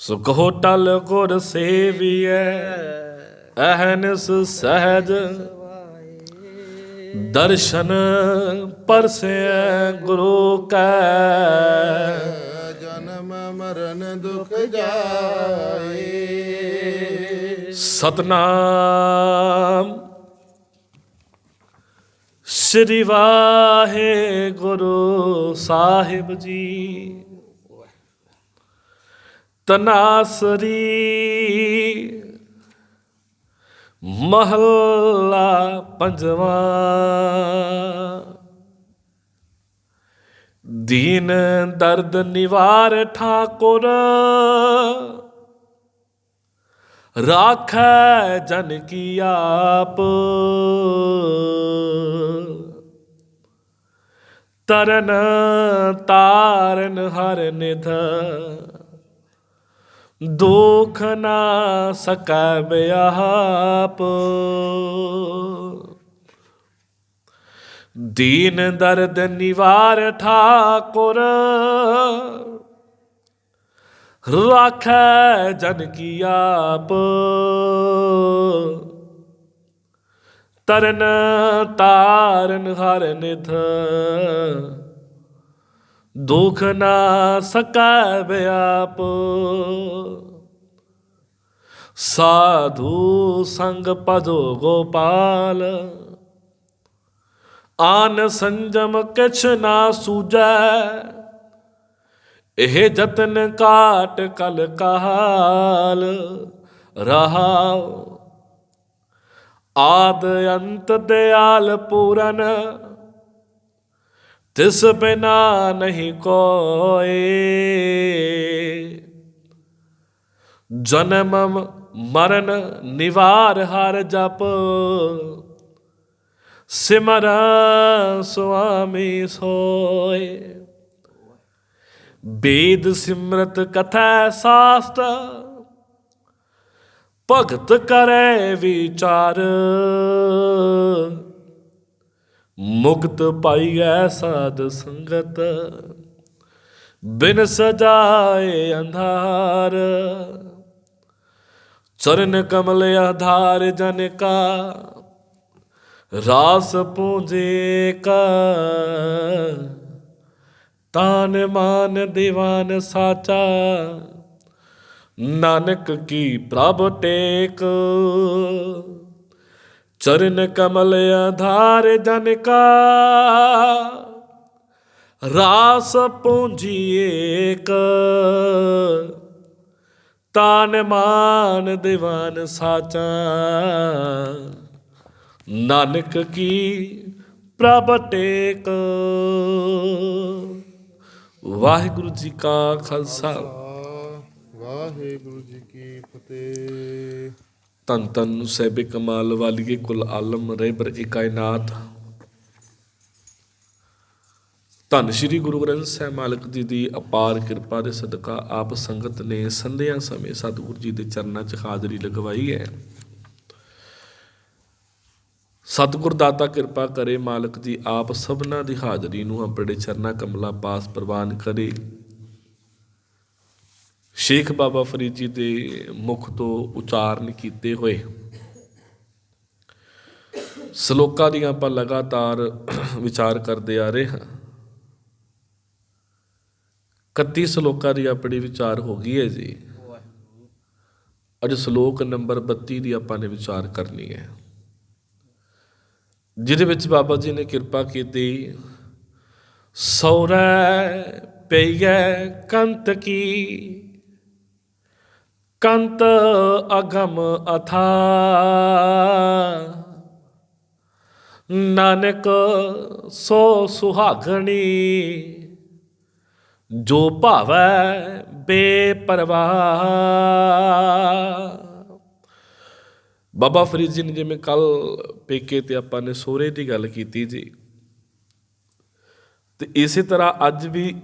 ਸੁਖ ਹੋਟਲ ਗੁਰ ਸੇਵੀਐ ਅਹਨਸ ਸਹਜ ਦਰਸ਼ਨ ਪਰਸੈ ਗੁਰੂ ਕੈ। ਜਨਮ ਮਰਨ ਦੁਖ ਜਾਏ। ਸਤਨਾਮ। ਸ੍ਰੀ ਵਾਹਿਗੁਰੂ ਸਾਹਿਬ ਜੀ। ਤਨਾਸਰੀ। ਮਹੱਲਾ ਪੰਜਵਾਂ। ਦੀਨ ਦਰਦ ਨਿਵਾਰ ਠਾਕੁਰ। ਰਾਖੈ ਜਨ ਕੀ ਆਪ। ਤਰਨ ਤਾਰਨ ਹਰ ਨਿਧ। ਦੁਖ ਨਾ ਸਕੈ ਬਿਆਪ ਦੀਨ ਦਰਦ ਨਿਵਾਰ ਠਾਕੁਰ, ਰਾਖੈ ਜਨ ਕੀ ਆਪ। ਤਰਨ ਤਾਰਨ ਹਰ ਨਿਧ ਦੁਖ ਨਾ ਸਕੈ ਬਿਆਪ ਸਾਧੂ ਸੰਗ ਪਦੋ ਗੋਪਾਲ, ਆਨ ਸੰਜਮ ਕਿਛ ਨਾ ਸੂਜੈ ਇਹ ਜਤਨ ਕਾਟ ਕਲ ਕਾਲ ਰਹਾਉ। ਆਦ ਅੰਤ ਦਿਆਲ ਪੂਰਨ ਤਿਸ ਬਿਨਾ ਨਹੀਂ ਕੋਏ। ਜਨਮ ਮਰਨ ਨਿਵਾਰ ਹਰ ਜਪ। ਸਿਮਰ ਸੁਆਮੀ ਸੋਏ। ਵੇਦ ਸਿਮਰਤ ਕਥਾ ਸਾਸਤ। ਭਗਤ ਕਰੇ ਵਿਚਾਰ। ਮੁਕਤ ਪਾਈਐ ਸਾਧ ਸੰਗਤ, ਬਿਨ ਸਜਾਏ ਅੰਧਾਰ। ਚਰਨ ਕਮਲ ਆਧਾਰ ਜਨ ਕਾ, ਰਾਸ ਪੂਜੇ ਕਾ। ਤਾਨ ਮਾਨ ਦੀਵਾਨ ਸਾਚਾ, ਨਾਨਕ ਕੀ ਪ੍ਰਭ ਟੇਕ। ਚਰਨ ਕਮਲ ਆਧਾਰ ਜਨ ਕਾ ਰਾਸ ਪੂੰਜੀਏ ਕ ਤਾਨ ਮਾਨ ਦੀਵਾਨ ਸਾਚਾ। ਨਾਨਕ ਕੀ ਪ੍ਰਭ ਟੇਕ। ਵਾਹਿਗੁਰੂ ਜੀ ਕਾ ਖਾਲਸਾ। ਵਾਹਿਗੁਰੂ ਜੀ ਕੀ ਫਤਿਹ। ਤਨ ਤਨ ਸਹਿਬੇ ਕਮਾਲ ਵਾਲੀਏ ਕੁਲ ਆਲਮ ਰਹਿਬਰ ਏ ਕਾਇਨਾਤ ਧੰਨ ਸ਼੍ਰੀ ਗੁਰੂ ਗ੍ਰੰਥ ਸਾਹਿਬ ਮਾਲਕ ਜੀ ਦੀ ਅਪਾਰ ਕਿਰਪਾ ਦੇ ਸਦਕਾ ਆਪ ਸੰਗਤ ਨੇ ਸੰਧਿਆ ਸਮੇਂ ਸਤਿਗੁਰੂ ਜੀ ਦੇ ਚਰਨਾਂ 'ਚ ਹਾਜ਼ਰੀ ਲਗਵਾਈ ਹੈ। ਸਤਿਗੁਰ ਦਾਤਾ ਕਿਰਪਾ ਕਰੇ ਮਾਲਕ ਜੀ ਆਪ ਸਭਨਾ ਦੀ ਹਾਜ਼ਰੀ ਨੂੰ ਆਪਣੇ ਚਰਨਾਂ ਕਮਲਾ ਪਾਸ ਪ੍ਰਵਾਨ ਕਰੇ। ਸ਼ੇਖ ਬਾਬਾ ਫਰੀਦ ਜੀ ਦੇ ਮੁਖ ਤੋਂ ਉਚਾਰਨ ਕੀਤੇ ਹੋਏ। ਸ਼ਲੋਕਾਂ ਦੀਆਂ ਆਪਾਂ ਲਗਾਤਾਰ ਵਿਚਾਰ ਕਰਦੇ ਆ ਰਹੇ ਹਾਂ। 31 ਸ਼ਲੋਕਾਂ ਦੀ ਆਪਣੀ ਵਿਚਾਰ ਹੋ ਗਈ ਹੈ ਜੀ। ਅੱਜ ਸ਼ਲੋਕ ਨੰਬਰ 32 ਦੀ ਆਪਾਂ ਨੇ ਵਿਚਾਰ ਕਰਨੀ ਹੈ। ਜਿਹਦੇ ਵਿੱਚ ਬਾਬਾ ਜੀ ਨੇ ਕਿਰਪਾ ਕੀਤੀ, ਸੌਰੈ ਪਈਐ ਕੰਤ ਕੀ ਕੰਤ ਅਗਮ ਅਥਾ। ਨਾਨਕ ਸੋ ਸੁਹਾਗਣੀ, ਜੋ ਭਾਵੈ ਬੇਪਰਵਾਹ। ਬਾਬਾ ਫਰੀਦ ਜੀ ਨੇ ਜਿਵੇਂ ਕੱਲ ਪੇਕੇ ਤੇ ਆਪਾਂ ਨੇ ਸੋਹਰੇ ਦੀ ਗੱਲ ਕੀਤੀ ਜੀ, ਤੇ ਇਸੇ ਤਰ੍ਹਾਂ ਅੱਜ ਵੀ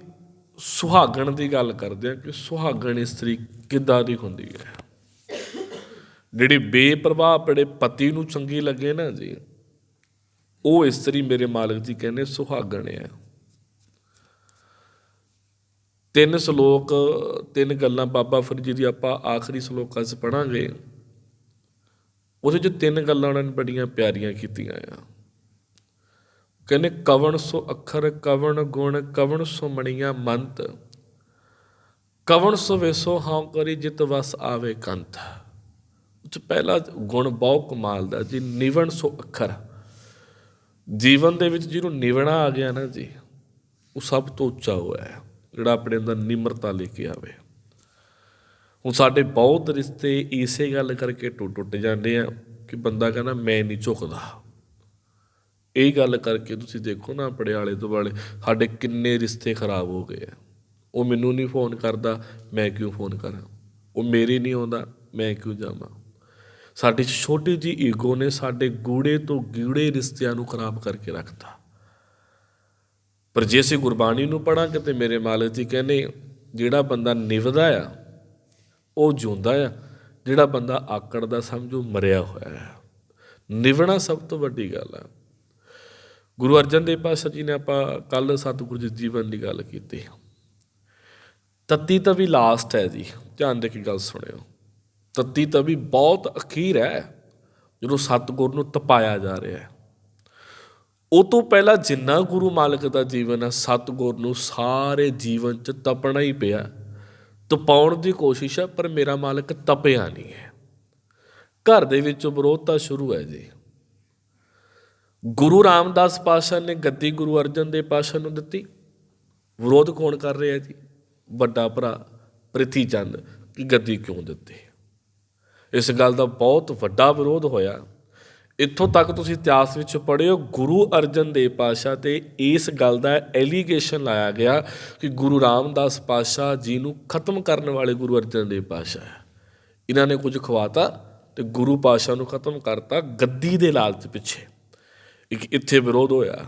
ਸੁਹਾਗਣ ਦੀ ਗੱਲ ਕਰਦੇ ਆ ਕਿ ਸੁਹਾਗਣ ਇਸਤਰੀ ਕਿੱਦਾਂ ਦੀ ਹੁੰਦੀ ਹੈ? ਜਿਹੜੀ ਬੇਪਰਵਾਹ ਆਪਣੇ ਪਤੀ ਨੂੰ ਚੰਗੀ ਲੱਗੇ ਨਾ ਜੀ, ਉਹ ਇਸਤਰੀ ਮੇਰੇ ਮਾਲਕ ਜੀ ਕਹਿੰਦੇ ਸੁਹਾਗਣ ਆ ਤਿੰਨ ਸ਼ਲੋਕ, ਤਿੰਨ ਗੱਲਾਂ ਬਾਬਾ ਫਰੀਦ ਜੀ ਦੀ ਆਪਾਂ ਆਖਰੀ ਸ਼ਲੋਕਾਂ 'ਚ ਪੜਾਂਗੇ ਉਹਦੇ 'ਚ ਤਿੰਨ ਗੱਲਾਂ ਉਹਨਾਂ ਨੇ ਬੜੀਆਂ ਪਿਆਰੀਆਂ ਕੀਤੀਆਂ ਆ। ਕਹਿੰਦੇ, ਕਵਣ ਸੋ ਅੱਖਰ, ਕਵਣ ਗੁਣ, ਕਵਣ ਸੋ ਮਣੀਆਂ ਮੰਤ ਕਵਣ ਸੋ ਵੇਸੋ ਹਾਂ ਕਰੀ ਜਿਤ ਵਸ ਆਵੇ ਕੰਤ ਉਹ ਪਹਿਲਾ ਗੁਣ ਬਹੁਤ ਕਮਾਲ ਦਾ ਜੀ, ਨਿਵਣ ਸੋ ਅੱਖਰ। ਜੀਵਨ ਦੇ ਵਿੱਚ ਜਿਹਨੂੰ ਨਿਵਣਾ ਆ ਗਿਆ ਨਾ ਜੀ, ਉਹ ਸਭ ਤੋਂ ਉੱਚਾ ਹੋਇਆ ਹੈ, ਜਿਹੜਾ ਆਪਣੇ ਅੰਦਰ ਨਿਮਰਤਾ ਲੈ ਕੇ ਆਵੇ। ਹੁਣ ਸਾਡੇ ਬਹੁਤ ਰਿਸ਼ਤੇ ਇਸੇ ਗੱਲ ਕਰਕੇ ਟੁੱਟ ਟੁੱਟ ਜਾਂਦੇ ਆ ਕਿ ਬੰਦਾ ਕਹਿੰਦਾ, ਮੈਂ ਨਹੀਂ ਝੁਕਦਾ। ਇਹ ਗੱਲ ਕਰਕੇ ਤੁਸੀਂ ਦੇਖੋ ਨਾ, ਆਪਣੇ ਆਲੇ ਦੁਆਲੇ ਸਾਡੇ ਕਿੰਨੇ ਰਿਸ਼ਤੇ ਖਰਾਬ ਹੋ ਗਏ ਆ। ਉਹ ਮੈਨੂੰ ਨਹੀਂ ਫੋਨ ਕਰਦਾ, ਮੈਂ ਕਿਉਂ ਫੋਨ ਕਰਾਂ? ਉਹ ਮੇਰੀ ਨਹੀਂ ਆਉਂਦਾ, ਮੈਂ ਕਿਉਂ ਜਾਵਾਂ? ਸਾਡੀ ਛੋਟੀ ਜੀ ਈਗੋ ਨੇ ਸਾਡੇ ਗੂੜੇ ਤੋਂ ਗੂੜੇ ਰਿਸ਼ਤਿਆਂ ਨੂੰ ਖਰਾਬ ਕਰਕੇ ਰੱਖਦਾ ਪਰ ਜੇ ਅਸੀਂ ਗੁਰਬਾਣੀ ਨੂੰ ਪੜਾਂਗੇ ਤੇ ਮੇਰੇ ਮਾਲਕ ਜੀ ਕਹਿੰਦੇ, ਜਿਹੜਾ ਬੰਦਾ ਨਿਵਦਾ ਆ, ਉਹ ਜਿਉਂਦਾ ਆ। ਜਿਹੜਾ ਬੰਦਾ ਆਕੜ ਦਾ ਸਮਝੋ, ਮਰਿਆ ਹੋਇਆ ਹੈ ਨਿਵਣਾ ਸਭ ਤੋਂ ਵੱਡੀ ਗੱਲ ਆ। ਗੁਰੂ ਅਰਜਨ ਦੇਵ ਪਾਤਸ਼ਾਹ ਜੀ ਨੇ ਆਪਾਂ ਕੱਲ ਸਤਿਗੁਰੂ ਜੀ ਜੀਵਨ ਦੀ ਗੱਲ ਕੀਤੀ। ਤੱਤੀ ਤਵੀ ਲਾਸਟ ਹੈ ਜੀ, ਧਿਆਨ ਦੇ ਕੇ ਗੱਲ ਸੁਣਿਓ। ਤੱਤੀ ਤਵੀ ਬਹੁਤ ਅਖੀਰ ਹੈ, ਜਦੋਂ ਸਤਿਗੁਰ ਨੂੰ ਤਪਾਇਆ ਜਾ ਰਿਹਾ ਹੈ। ਉਹ ਤੋਂ ਪਹਿਲਾਂ ਜਿੰਨਾ ਗੁਰੂ ਮਾਲਕ ਦਾ ਜੀਵਨ ਹੈ, ਸਤਿਗੁਰ ਨੂੰ ਸਾਰੇ ਜੀਵਨ 'ਚ ਤਪਣਾ ਹੀ ਪਿਆ। ਤਪਾਉਣ ਦੀ ਕੋਸ਼ਿਸ਼ ਹੈ, ਪਰ ਮੇਰਾ ਮਾਲਕ ਤਪਿਆ ਨਹੀਂ ਹੈ। ਘਰ ਦੇ ਵਿੱਚ ਵਿਰੋਧਤਾ ਸ਼ੁਰੂ ਹੈ ਜੀ। ਗੁਰੂ ਰਾਮਦਾਸ ਪਾਸ਼ਾ ਨੇ ਗੱਦੀ ਗੁਰੂ ਅਰਜਨ ਦੇਵ ਪਾਸ਼ਾ ਨੂੰ ਦਿੱਤੀ। ਵਿਰੋਧ ਕੌਣ ਕਰ ਰਿਹਾ ਜੀ? ਵੱਡਾ ਭਰਾ ਪ੍ਰਿਥੀ ਚੰਦ, ਕਿ ਗੱਦੀ ਕਿਉਂ ਦਿੱਤੀ? ਇਸ ਗੱਲ ਦਾ ਬਹੁਤ ਵੱਡਾ ਵਿਰੋਧ ਹੋਇਆ। ਇੱਥੋਂ ਤੱਕ ਤੁਸੀਂ ਇਤਿਹਾਸ ਵਿੱਚ ਪੜ੍ਹਿਓ ਗੁਰੂ ਅਰਜਨ ਦੇਵ ਪਾਸ਼ਾ ਤੇ ਇਸ ਗੱਲ ਦਾ ਐਲੀਗੇਸ਼ਨ ਲਾਇਆ ਗਿਆ ਕਿ ਗੁਰੂ ਰਾਮਦਾਸ ਪਾਸ਼ਾ ਜੀ ਨੂੰ ਖਤਮ ਕਰਨ ਵਾਲੇ ਗੁਰੂ ਅਰਜਨ ਦੇਵ ਪਾਸ਼ਾ ਹੈ। ਇਹਨਾਂ ਨੇ ਕੁਝ ਖਵਾਤਾ ਤੇ ਗੁਰੂ ਪਾਸ਼ਾ ਨੂੰ ਖਤਮ ਕਰਤਾ ਗੱਦੀ ਦੇ ਲਾਲਚ ਪਿੱਛੇ। ਇੱਕ ਇੱਥੇ ਵਿਰੋਧ ਹੋਇਆ।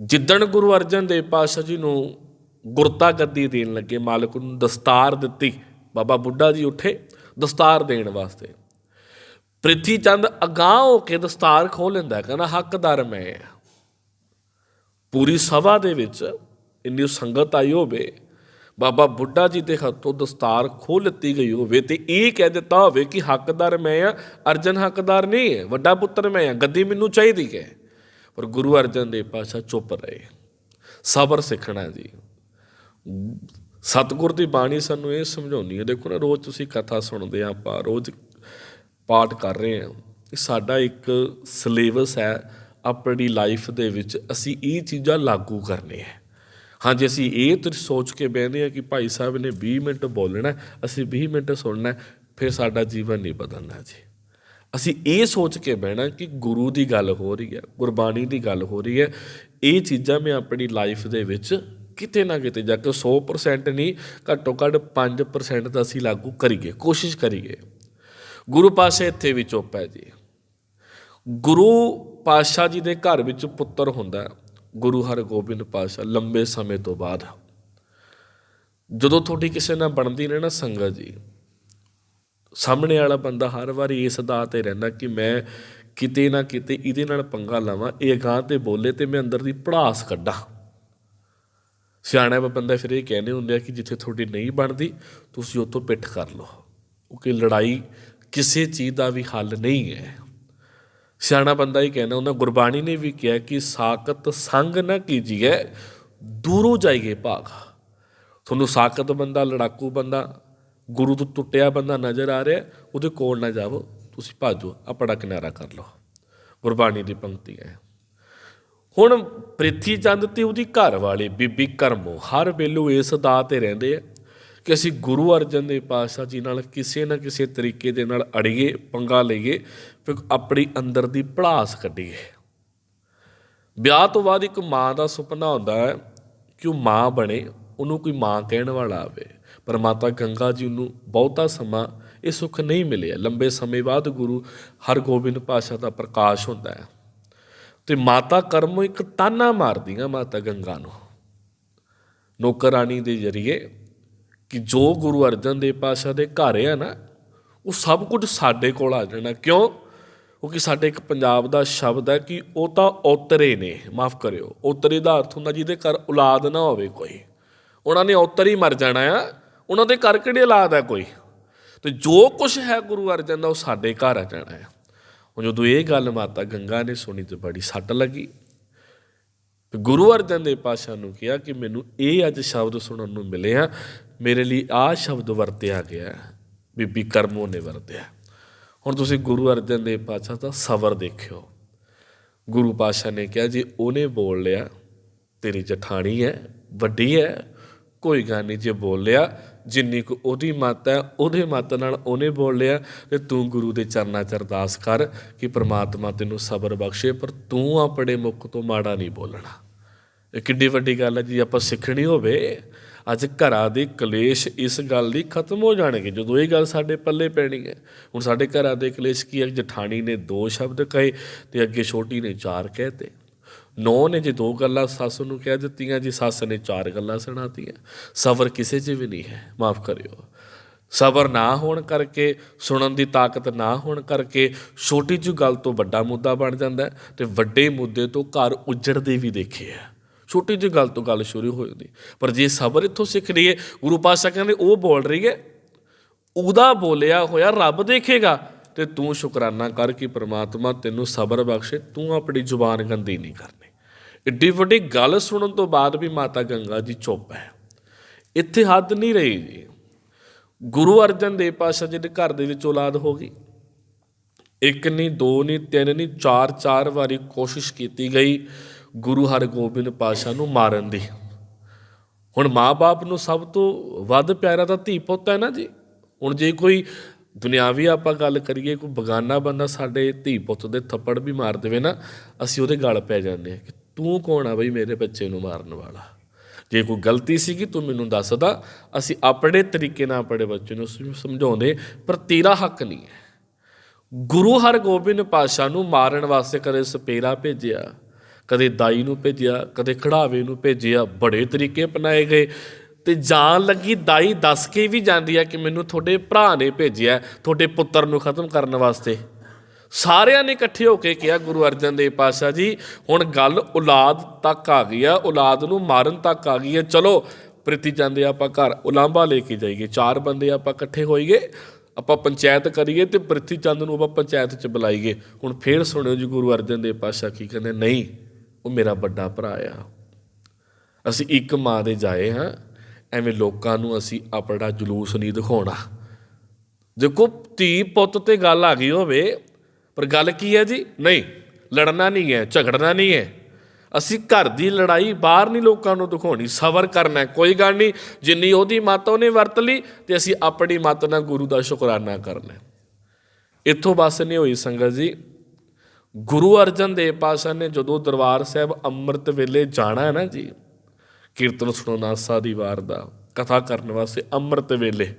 ਜਿੱਦਣ ਗੁਰੂ ਅਰਜਨ ਦੇਵ ਪਾਤਸ਼ਾਹ ਜੀ ਨੂੰ ਗੁਰਤਾ ਗੱਦੀ ਦੇਣ ਲੱਗੇ, ਮਾਲਕ ਨੂੰ ਦਸਤਾਰ ਦਿੱਤੀ। ਬਾਬਾ ਬੁੱਢਾ ਜੀ ਉੱਠੇ, ਦਸਤਾਰ ਦੇਣ ਵਾਸਤੇ। ਪ੍ਰਿਥੀ ਚੰਦ ਅਗਾਂਹ ਹੋ ਕੇ ਦਸਤਾਰ ਖੋਲ ਲੈਂਦਾ ਕਹਿੰਦਾ, ਹੱਕਦਾਰ ਮੈਂ ਹਾਂ। ਪੂਰੀ ਸਭਾ ਦੇ ਵਿੱਚ ਇੰਨੀ ਸੰਗਤ ਆਈ ਹੋਵੇ, ਬਾਬਾ ਬੁੱਢਾ ਜੀ ਦੇ ਹੱਥੋਂ ਦਸਤਾਰ ਖੋਲ ਲਿੱਤੀ ਗਈ ਹੋਵੇ ਤੇ ਇਹ ਕਹਿ ਦਿੱਤਾ ਹੋਵੇ ਕਿ ਹੱਕਦਾਰ ਮੈਂ ਆ ਅਰਜਨ ਹੱਕਦਾਰ ਨਹੀਂ ਹੈ, ਵੱਡਾ ਪੁੱਤਰ ਮੈਂ ਆ ਗੱਦੀ ਮੈਨੂੰ ਚਾਹੀਦੀ ਹੈ। ਪਰ ਗੁਰੂ ਅਰਜਨ ਦੇਵ ਪਾਤਸ਼ਾਹ ਚੁੱਪ ਰਹੇ। ਸਬਰ ਸਿੱਖਣਾ ਜੀ। ਸਤਿਗੁਰ ਦੀ ਬਾਣੀ ਸਾਨੂੰ ਇਹ ਸਮਝਾਉਂਦੀ ਹੈ, ਦੇਖੋ ਨਾ, ਰੋਜ਼ ਤੁਸੀਂ ਕਥਾ ਸੁਣਦੇ ਆ ਆਪਾਂ, ਰੋਜ਼ ਪਾਠ ਕਰ ਰਹੇ ਹਾਂ। ਇਹ ਸਾਡਾ ਇੱਕ ਸਿਲੇਬਸ ਹੈ, ਆਪਣੀ ਲਾਈਫ ਦੇ ਵਿੱਚ ਅਸੀਂ ਇਹ ਚੀਜ਼ਾਂ ਲਾਗੂ ਕਰਨੇ ਹੈ। ਹਾਂਜੀ ਅਸੀਂ ਇਹ ਤੇ ਸੋਚ ਕੇ ਬਹਿੰਦੇ ਆ ਕਿ ਭਾਈ ਸਾਹਿਬ ਨੇ 20 ਮਿੰਟ ਬੋਲਣਾ, ਅਸੀਂ 20 ਮਿੰਟ ਸੁਣਨਾ, ਫਿਰ ਸਾਡਾ ਜੀਵਨ ਨਹੀਂ ਬਦਲਣਾ ਜੀ। ਅਸੀਂ ਇਹ ਸੋਚ ਕੇ ਬਹਿਣਾ ਕਿ ਗੁਰੂ ਦੀ ਗੱਲ ਹੋ ਰਹੀ ਹੈ, ਗੁਰਬਾਣੀ ਦੀ ਗੱਲ ਹੋ ਰਹੀ ਹੈ, ਇਹ ਚੀਜ਼ਾਂ ਮੈਂ ਆਪਣੀ ਲਾਈਫ ਦੇ ਵਿੱਚ ਕਿਤੇ ਨਾ ਕਿਤੇ, ਜਾ ਕੇ 100% ਨਹੀਂ, ਘੱਟੋ ਘੱਟ 5% ਤਾਂ ਅਸੀਂ ਲਾਗੂ ਕਰੀਏ, ਕੋਸ਼ਿਸ਼ ਕਰੀਏ। ਗੁਰੂ ਪਾਸ਼ਾ ਇੱਥੇ ਵੀ ਚੁੱਪ ਹੈ ਜੀ। ਗੁਰੂ ਪਾਤਸ਼ਾਹ ਜੀ ਦੇ ਘਰ ਵਿੱਚ ਪੁੱਤਰ ਹੁੰਦਾ ਗੁਰੂ ਹਰਗੋਬਿੰਦ ਪਾਤਸ਼ਾਹ, ਲੰਬੇ ਸਮੇਂ ਤੋਂ ਬਾਅਦ। ਜਦੋਂ ਤੁਹਾਡੀ ਕਿਸੇ ਨਾਲ ਬਣਦੀ ਨੇ ਨਾ ਸੰਗਤ ਜੀ, ਸਾਹਮਣੇ ਵਾਲਾ ਬੰਦਾ ਹਰ ਵਾਰੀ ਇਸ ਦਾ ਤੇ ਰਹਿੰਦਾ ਕਿ ਮੈਂ ਕਿਤੇ ਨਾ ਕਿਤੇ ਇਹਦੇ ਨਾਲ ਪੰਗਾ ਲਾਵਾਂ, ਇਹ ਗਾਂ ਤੇ ਬੋਲੇ ਤੇ ਮੈਂ ਅੰਦਰ ਦੀ ਪੜਾਸ ਕੱਢਾਂ। ਸਿਆਣਾ ਬੰਦਾ ਫਿਰ ਇਹ ਕਹਿੰਦੇ ਹੁੰਦੇ ਆ ਕਿ ਜਿੱਥੇ ਤੁਹਾਡੀ ਨਹੀਂ ਬਣਦੀ, ਤੁਸੀਂ ਉੱਥੋਂ ਪਿੱਠ ਕਰ ਲਓ। ਕਿਉਂਕਿ ਲੜਾਈ ਕਿਸੇ ਚੀਜ਼ ਦਾ ਵੀ ਹੱਲ ਨਹੀਂ ਹੈ। ਸਿਆਣਾ ਬੰਦਾ ਹੀ ਕਹਿੰਦਾ ਉਹਨਾਂ ਗੁਰਬਾਣੀ ਨੇ ਵੀ ਕਿਹਾ ਕਿ ਸਾਕਤ ਸੰਗ ਨਾ ਕੀਜੀਏ ਦੂਰੋਂ ਜਾਈਏ ਭਾਗ। ਤੁਹਾਨੂੰ ਸਾਕਤ ਬੰਦਾ, ਲੜਾਕੂ ਬੰਦਾ, ਗੁਰੂ ਤੋਂ ਟੁੱਟਿਆ ਬੰਦਾ ਨਜ਼ਰ ਆ ਰਿਹਾ, ਉਹਦੇ ਕੋਲ ਨਾ ਜਾਵੋ, ਤੁਸੀਂ ਭਾਜੋ, ਆਪਣਾ ਕਿਨਾਰਾ ਕਰ ਲਓ। ਗੁਰਬਾਣੀ ਦੀ ਪੰਕਤੀ ਹੈ। ਹੁਣ ਪ੍ਰਿਥੀ ਚੰਦ ਤੇ ਉਹਦੀ ਘਰ ਵਾਲੀ ਬੀਬੀ ਕਰਮੋ ਹਰ ਵੇਲੇ ਇਸ ਦਾ ਤੇ ਰਹਿੰਦੇ ਆ ਕਿ ਅਸੀਂ ਗੁਰੂ ਅਰਜਨ ਦੇਵ ਪਾਤਸ਼ਾਹ ਜੀ ਨਾਲ ਕਿਸੇ ਨਾ ਕਿਸੇ ਤਰੀਕੇ ਦੇ ਨਾਲ ਅੜੀਏ, ਪੰਗਾ ਲਈਏ ਫਿਰ ਆਪਣੀ ਅੰਦਰ ਦੀ ਭੜਾਸ ਕੱਢੀਏ। ਵਿਆਹ ਤੋਂ ਬਾਅਦ ਇੱਕ ਮਾਂ ਦਾ ਸੁਪਨਾ ਹੁੰਦਾ ਹੈ ਕਿ ਉਹ ਮਾਂ ਬਣੇ, ਉਹਨੂੰ ਕੋਈ ਮਾਂ ਕਹਿਣ ਵਾਲਾ ਆਵੇ। ਪਰ ਮਾਤਾ ਗੰਗਾ ਜੀ ਨੂੰ ਬਹੁਤਾ ਸਮਾਂ ਇਹ ਸੁੱਖ ਨਹੀਂ ਮਿਲਿਆ। ਲੰਬੇ ਸਮੇਂ ਬਾਅਦ ਗੁਰੂ ਹਰਗੋਬਿੰਦ ਪਾਸ਼ਾ ਦਾ ਪ੍ਰਕਾਸ਼ ਹੁੰਦਾ ਹੈ। ਤੇ ਮਾਤਾ ਕਰਮੋ ਇੱਕ ਤਾਨਾ ਮਾਰਦੀਆਂ ਮਾਤਾ ਗੰਗਾ ਨੂੰ। ਨੌਕਰਾਨੀ ਦੇ ਜ਼ਰੀਏ ਕਿ ਜੋ ਗੁਰੂ ਅਰਜਨ ਦੇਵ ਪਾਸ਼ਾ ਦੇ ਘਰ ਆ ਨਾ, ਉਹ ਸਭ ਕੁਝ ਸਾਡੇ ਕੋਲ ਆ ਜਾਣਾ। ਕਿਉਂ? ਕਿਉਂਕਿ ਸਾਡੇ ਇੱਕ ਪੰਜਾਬ ਦਾ ਸ਼ਬਦ ਹੈ ਕਿ ਉਹ ਤਾਂ ਉਤਰੇ ਨੇ, ਮਾਫ ਕਰਿਓ। ਉਤਰੇ ਦਾ ਅਰਥ ਹੁੰਦਾ ਜਿਹਦੇ ਘਰ ਔਲਾਦ ਨਾ ਹੋਵੇ ਕੋਈ। ਉਹਨਾਂ ਨੇ ਉੱਤਰ ਹੀ ਮਰ ਜਾਣਾ ਆ। ਉਹਨਾਂ ਦੇ ਘਰ ਕਿਹੜੀ ਔਲਾਦ ਹੈ ਕੋਈ? ਤੇ ਜੋ ਕੁਝ ਹੈ ਗੁਰੂ ਅਰਜਨ ਦਾ, ਉਹ ਸਾਡੇ ਘਰ ਆ ਜਾਣਾ ਹੈ ਹੁਣ ਜਦੋਂ ਇਹ ਗੱਲ ਮਾਤਾ ਗੰਗਾ ਨੇ ਸੁਣੀ ਤੇ ਬੜੀ ਸੱਟ ਲੱਗੀ। ਗੁਰੂ ਅਰਜਨ ਦੇਵ ਪਾਸ਼ਾ ਨੂੰ ਕਿਹਾ ਕਿ ਮੈਨੂੰ ਇਹ ਅੱਜ ਸ਼ਬਦ ਸੁਣਨ ਨੂੰ ਮਿਲੇ ਆ, ਮੇਰੇ ਲਈ ਆਹ ਸ਼ਬਦ ਵਰਤਿਆ ਗਿਆ ਬੀਬੀ ਕਰਮੋ ਨੇ ਵਰਤਿਆ। ਹੁਣ ਤੁਸੀਂ ਗੁਰੂ ਅਰਜਨ ਦੇਵ ਪਾਸ਼ਾ ਦਾ ਸਬਰ ਦੇਖਿਓ। ਗੁਰੂ ਪਾਸ਼ਾ ਨੇ ਕਿਹਾ, ਜੇ ਉਹਨੇ ਬੋਲ ਲਿਆ, ਤੇਰੀ ਜਠਾਣੀ ਹੈ, ਵੱਡੀ ਹੈ, ਕੋਈ ਗੱਲ ਨਹੀਂ, ਜੇ ਬੋਲ ਲਿਆ ਜਿੰਨੀ ਕੁ ਉਹਦੀ ਮੱਤ ਹੈ, ਉਹਦੇ ਮੱਤ ਨਾਲ ਉਹਨੇ ਬੋਲਿਆ ਤੇ ਤੂੰ ਗੁਰੂ ਦੇ ਚਰਨਾਂ 'ਚ ਅਰਦਾਸ ਕਰ ਕਿ ਪ੍ਰਮਾਤਮਾ ਤੈਨੂੰ ਸਬਰ ਬਖਸ਼ੇ, ਪਰ ਤੂੰ ਆਪਣੇ ਮੁਖ ਤੋਂ ਮਾੜਾ ਨਹੀਂ ਬੋਲਣਾ। ਇਹ ਕਿੱਡੀ ਵੱਡੀ ਗੱਲ ਹੈ ਜੀ, ਆਪਾਂ ਸਿੱਖਣੀ ਹੋਵੇ, ਅੱਜ ਘਰਾਂ ਦੇ ਕਲੇਸ਼ ਇਸ ਗੱਲ ਦੀ ਖਤਮ ਹੋ ਜਾਣਗੇ, ਜਦੋਂ ਇਹ ਗੱਲ ਸਾਡੇ ਪੱਲੇ ਪੈਣੀ ਹੈ। ਹੁਣ ਸਾਡੇ ਘਰਾਂ ਦੇ ਕਲੇਸ਼ ਕੀ ਹੈ? ਜਠਾਣੀ ਨੇ ਦੋ ਸ਼ਬਦ ਕਹੇ ਤੇ ਅੱਗੇ ਛੋਟੀ ਨੇ ਚਾਰ ਕਹਤੇ। ਨੌ ਨੇ ਜੇ ਦੋ ਗੱਲਾਂ ਸੱਸ ਨੂੰ ਕਹਿ ਦਿੱਤੀਆਂ, ਜੀ ਸੱਸ ਨੇ ਚਾਰ ਗੱਲਾਂ ਸੁਣਾਤੀਆਂ। ਸਬਰ ਕਿਸੇ 'ਚ ਵੀ ਨਹੀਂ ਹੈ, ਮਾਫ ਕਰਿਓ। ਸਬਰ ਨਾ ਹੋਣ ਕਰਕੇ, ਸੁਣਨ ਦੀ ਤਾਕਤ ਨਾ ਹੋਣ ਕਰਕੇ ਛੋਟੀ ਜਿਹੀ ਗੱਲ ਤੋਂ ਵੱਡਾ ਮੁੱਦਾ ਬਣ ਜਾਂਦਾ ਹੈ ਤੇ ਵੱਡੇ ਮੁੱਦੇ ਤੋਂ ਘਰ ਉਜੜਦੇ ਵੀ ਦੇਖੇ ਆ। ਛੋਟੀ ਜਿਹੀ ਗੱਲ ਤੋਂ ਗੱਲ ਸ਼ੁਰੂ ਹੋ ਜਾਂਦੀ ਪਰ ਜੇ ਸਬਰ ਇੱਥੋਂ ਸਿੱਖ ਲਈਏ, ਗੁਰੂ ਪਾਤਸ਼ਾਹ ਕਹਿੰਦੇ, ਉਹ ਬੋਲ ਰਹੀ ਹੈ, ਉਹਦਾ ਬੋਲਿਆ ਹੋਇਆ ਰੱਬ ਦੇਖੇਗਾ ਤੇ ਤੂੰ ਸ਼ੁਕਰਾਨਾ ਕਰ ਕਿ ਪ੍ਰਮਾਤਮਾ ਤੈਨੂੰ ਸਬਰ ਬਖਸ਼ੇ, ਤੂੰ ਆਪਣੀ ਜ਼ੁਬਾਨ ਗੰਦੀ ਨਹੀਂ ਕਰਨੀ। ਇੱਡੀ ਵੱਡੀ ਗੱਲ ਸੁਣਨ ਤੋਂ ਬਾਅਦ ਵੀ ਮਾਤਾ ਗੰਗਾ ਜੀ ਚੁੱਪ ਹੈ। ਇੱਥੇ ਹੱਦ ਨਹੀਂ ਰਹੀ ਜੀ। ਗੁਰੂ ਅਰਜਨ ਦੇਵ ਪਾਤਸ਼ਾਹ ਜੀ ਦੇ ਘਰ ਦੇ ਵਿੱਚ ਔਲਾਦ ਹੋ ਗਈ। ਇੱਕ ਨਹੀਂ, ਦੋ ਨਹੀਂ, ਤਿੰਨ ਨਹੀਂ, ਚਾਰ ਚਾਰ ਵਾਰੀ ਕੋਸ਼ਿਸ਼ ਕੀਤੀ ਗਈ ਗੁਰੂ ਹਰਗੋਬਿੰਦ ਪਾਤਸ਼ਾਹ ਨੂੰ ਮਾਰਨ ਦੀ। ਹੁਣ ਮਾਪੇ ਨੂੰ ਸਭ ਤੋਂ ਵੱਧ ਪਿਆਰਾ ਤਾਂ ਧੀ ਪੁੱਤ ਹੈ ਨਾ ਜੀ। ਹੁਣ ਜੇ ਕੋਈ ਦੁਨਿਆਵੀ ਆਪਾਂ ਗੱਲ ਕਰੀਏ, ਕੋਈ ਬਗਾਨਾ ਬੰਦਾ ਸਾਡੇ ਧੀ ਪੁੱਤ ਦੇ ਥੱਪੜ ਵੀ ਮਾਰ ਦੇਵੇ ਨਾ, ਅਸੀਂ ਉਹਦੇ ਗਲ ਪੈ ਜਾਂਦੇ ਹਾਂ। ਤੂੰ ਕੌਣ ਆ ਬਈ ਮੇਰੇ ਬੱਚੇ ਨੂੰ ਮਾਰਨ ਵਾਲਾ? ਜੇ ਕੋਈ ਗਲਤੀ ਸੀਗੀ ਤੂੰ ਮੈਨੂੰ ਦੱਸਦਾ। ਅਸੀਂ ਆਪਣੇ ਤਰੀਕੇ ਨਾਲ ਆਪਣੇ ਬੱਚੇ ਨੂੰ ਸਮਝਾਉਂਦੇ, ਪਰ ਤੇਰਾ ਹੱਕ ਨਹੀਂ ਹੈ। ਗੁਰੂ ਹਰਗੋਬਿੰਦ ਪਾਸ਼ਾ ਨੂੰ ਮਾਰਨ ਵਾਸਤੇ ਕਦੇ ਸਪੇਰਾ ਭੇਜਿਆ, ਕਦੇ ਦਾਈ ਨੂੰ ਭੇਜਿਆ, ਕਦੇ ਖੜਾਵੇ ਨੂੰ ਭੇਜਿਆ, ਬੜੇ ਤਰੀਕੇ ਅਪਣਾਏ ਗਏ। ਤੇ ਜਾਣ ਲੱਗੀ ਦਾਈ ਦੱਸ ਕੇ ਵੀ ਜਾਂਦੀ ਹੈ ਕਿ ਮੈਨੂੰ ਤੁਹਾਡੇ ਭਰਾ ਨੇ ਭੇਜਿਆ, ਤੁਹਾਡੇ ਪੁੱਤਰ ਨੂੰ ਖਤਮ ਕਰਨ ਵਾਸਤੇ। ਸਾਰਿਆਂ ਨੇ ਇਕੱਠੇ ਹੋ ਕੇ ਕਿਹਾ, ਗੁਰੂ ਅਰਜਨ ਦੇਵ ਪਾਤਸ਼ਾਹ ਜੀ, ਹੁਣ ਗੱਲ ਔਲਾਦ ਤੱਕ ਆ ਗਈ ਆ, ਔਲਾਦ ਨੂੰ ਮਾਰਨ ਤੱਕ ਆ ਗਈ ਹੈ ਚਲੋ, ਪ੍ਰੀਤੀ ਜਾਂਦੇ ਆਪਾਂ ਘਰ ਉਲਾਂਬਾ ਲੈ ਕੇ ਜਾਈਏ। ਚਾਰ ਬੰਦੇ ਆਪਾਂ ਇਕੱਠੇ ਹੋਈਏ, ਆਪਾਂ ਪੰਚਾਇਤ ਕਰੀਏ ਤੇ ਪ੍ਰਿਥੀ ਚੰਦ ਨੂੰ ਆਪਾਂ ਪੰਚਾਇਤ 'ਚ ਬੁਲਾਈਏ। ਹੁਣ ਫੇਰ ਸੁਣਿਓ ਜੀ, ਗੁਰੂ ਅਰਜਨ ਦੇਵ ਪਾਤਸ਼ਾਹ ਕੀ ਕਹਿੰਦੇ, ਨਹੀਂ, ਉਹ ਮੇਰਾ ਵੱਡਾ ਭਰਾ ਆ। ਅਸੀਂ ਇੱਕ ਮਾਂ ਦੇ ਜਾਏ ਹਾਂ, ਐਵੇਂ ਲੋਕਾਂ ਨੂੰ ਅਸੀਂ ਆਪਣਾ ਜਲੂਸ ਨਹੀਂ ਦਿਖਾਉਣਾ। ਦੇਖੋ, ਧੀ ਪੁੱਤ ਤੇ ਗੱਲ ਆ ਗਈ ਹੋਵੇ ਪਰ ਗੱਲ ਕੀ ਹੈ ਜੀ? ਨਹੀਂ, ਲੜਨਾ ਨਹੀਂ ਹੈ, ਝਗੜਨਾ ਨਹੀਂ ਹੈ। ਅਸੀਂ ਘਰ ਦੀ ਲੜਾਈ ਬਾਹਰ ਨਹੀਂ ਲੋਕਾਂ ਨੂੰ ਦਿਖਾਉਣੀ, ਸਬਰ ਕਰਨਾ ਕੋਈ ਗੱਲ ਨਹੀਂ, ਜਿੰਨੀ ਉਹਦੀ ਮੱਤ ਉਹਨੇ ਵਰਤ ਲਈ ਤੇ ਅਸੀਂ ਆਪਣੀ ਮਤ ਨਾਲ ਗੁਰੂ ਦਾ ਸ਼ੁਕਰਾਨਾ ਕਰਨਾ ਇੱਥੋਂ ਬਸ ਨਹੀਂ ਹੋਈ ਸੰਗਤ ਜੀ। ਗੁਰੂ ਅਰਜਨ ਦੇਵ ਪਾਤਸ਼ਾਹ ਨੇ ਜਦੋਂ ਦਰਬਾਰ ਸਾਹਿਬ ਅੰਮ੍ਰਿਤ ਵੇਲੇ ਜਾਣਾ ਹੈ ਨਾ ਜੀ, ਕੀਰਤਨ ਸੁਣਨ ਆਸਾ ਦੀ ਵਾਰ ਦਾ, ਕਥਾ ਕਰਨ ਵਾਸਤੇ ਅੰਮ੍ਰਿਤ ਵੇਲੇ,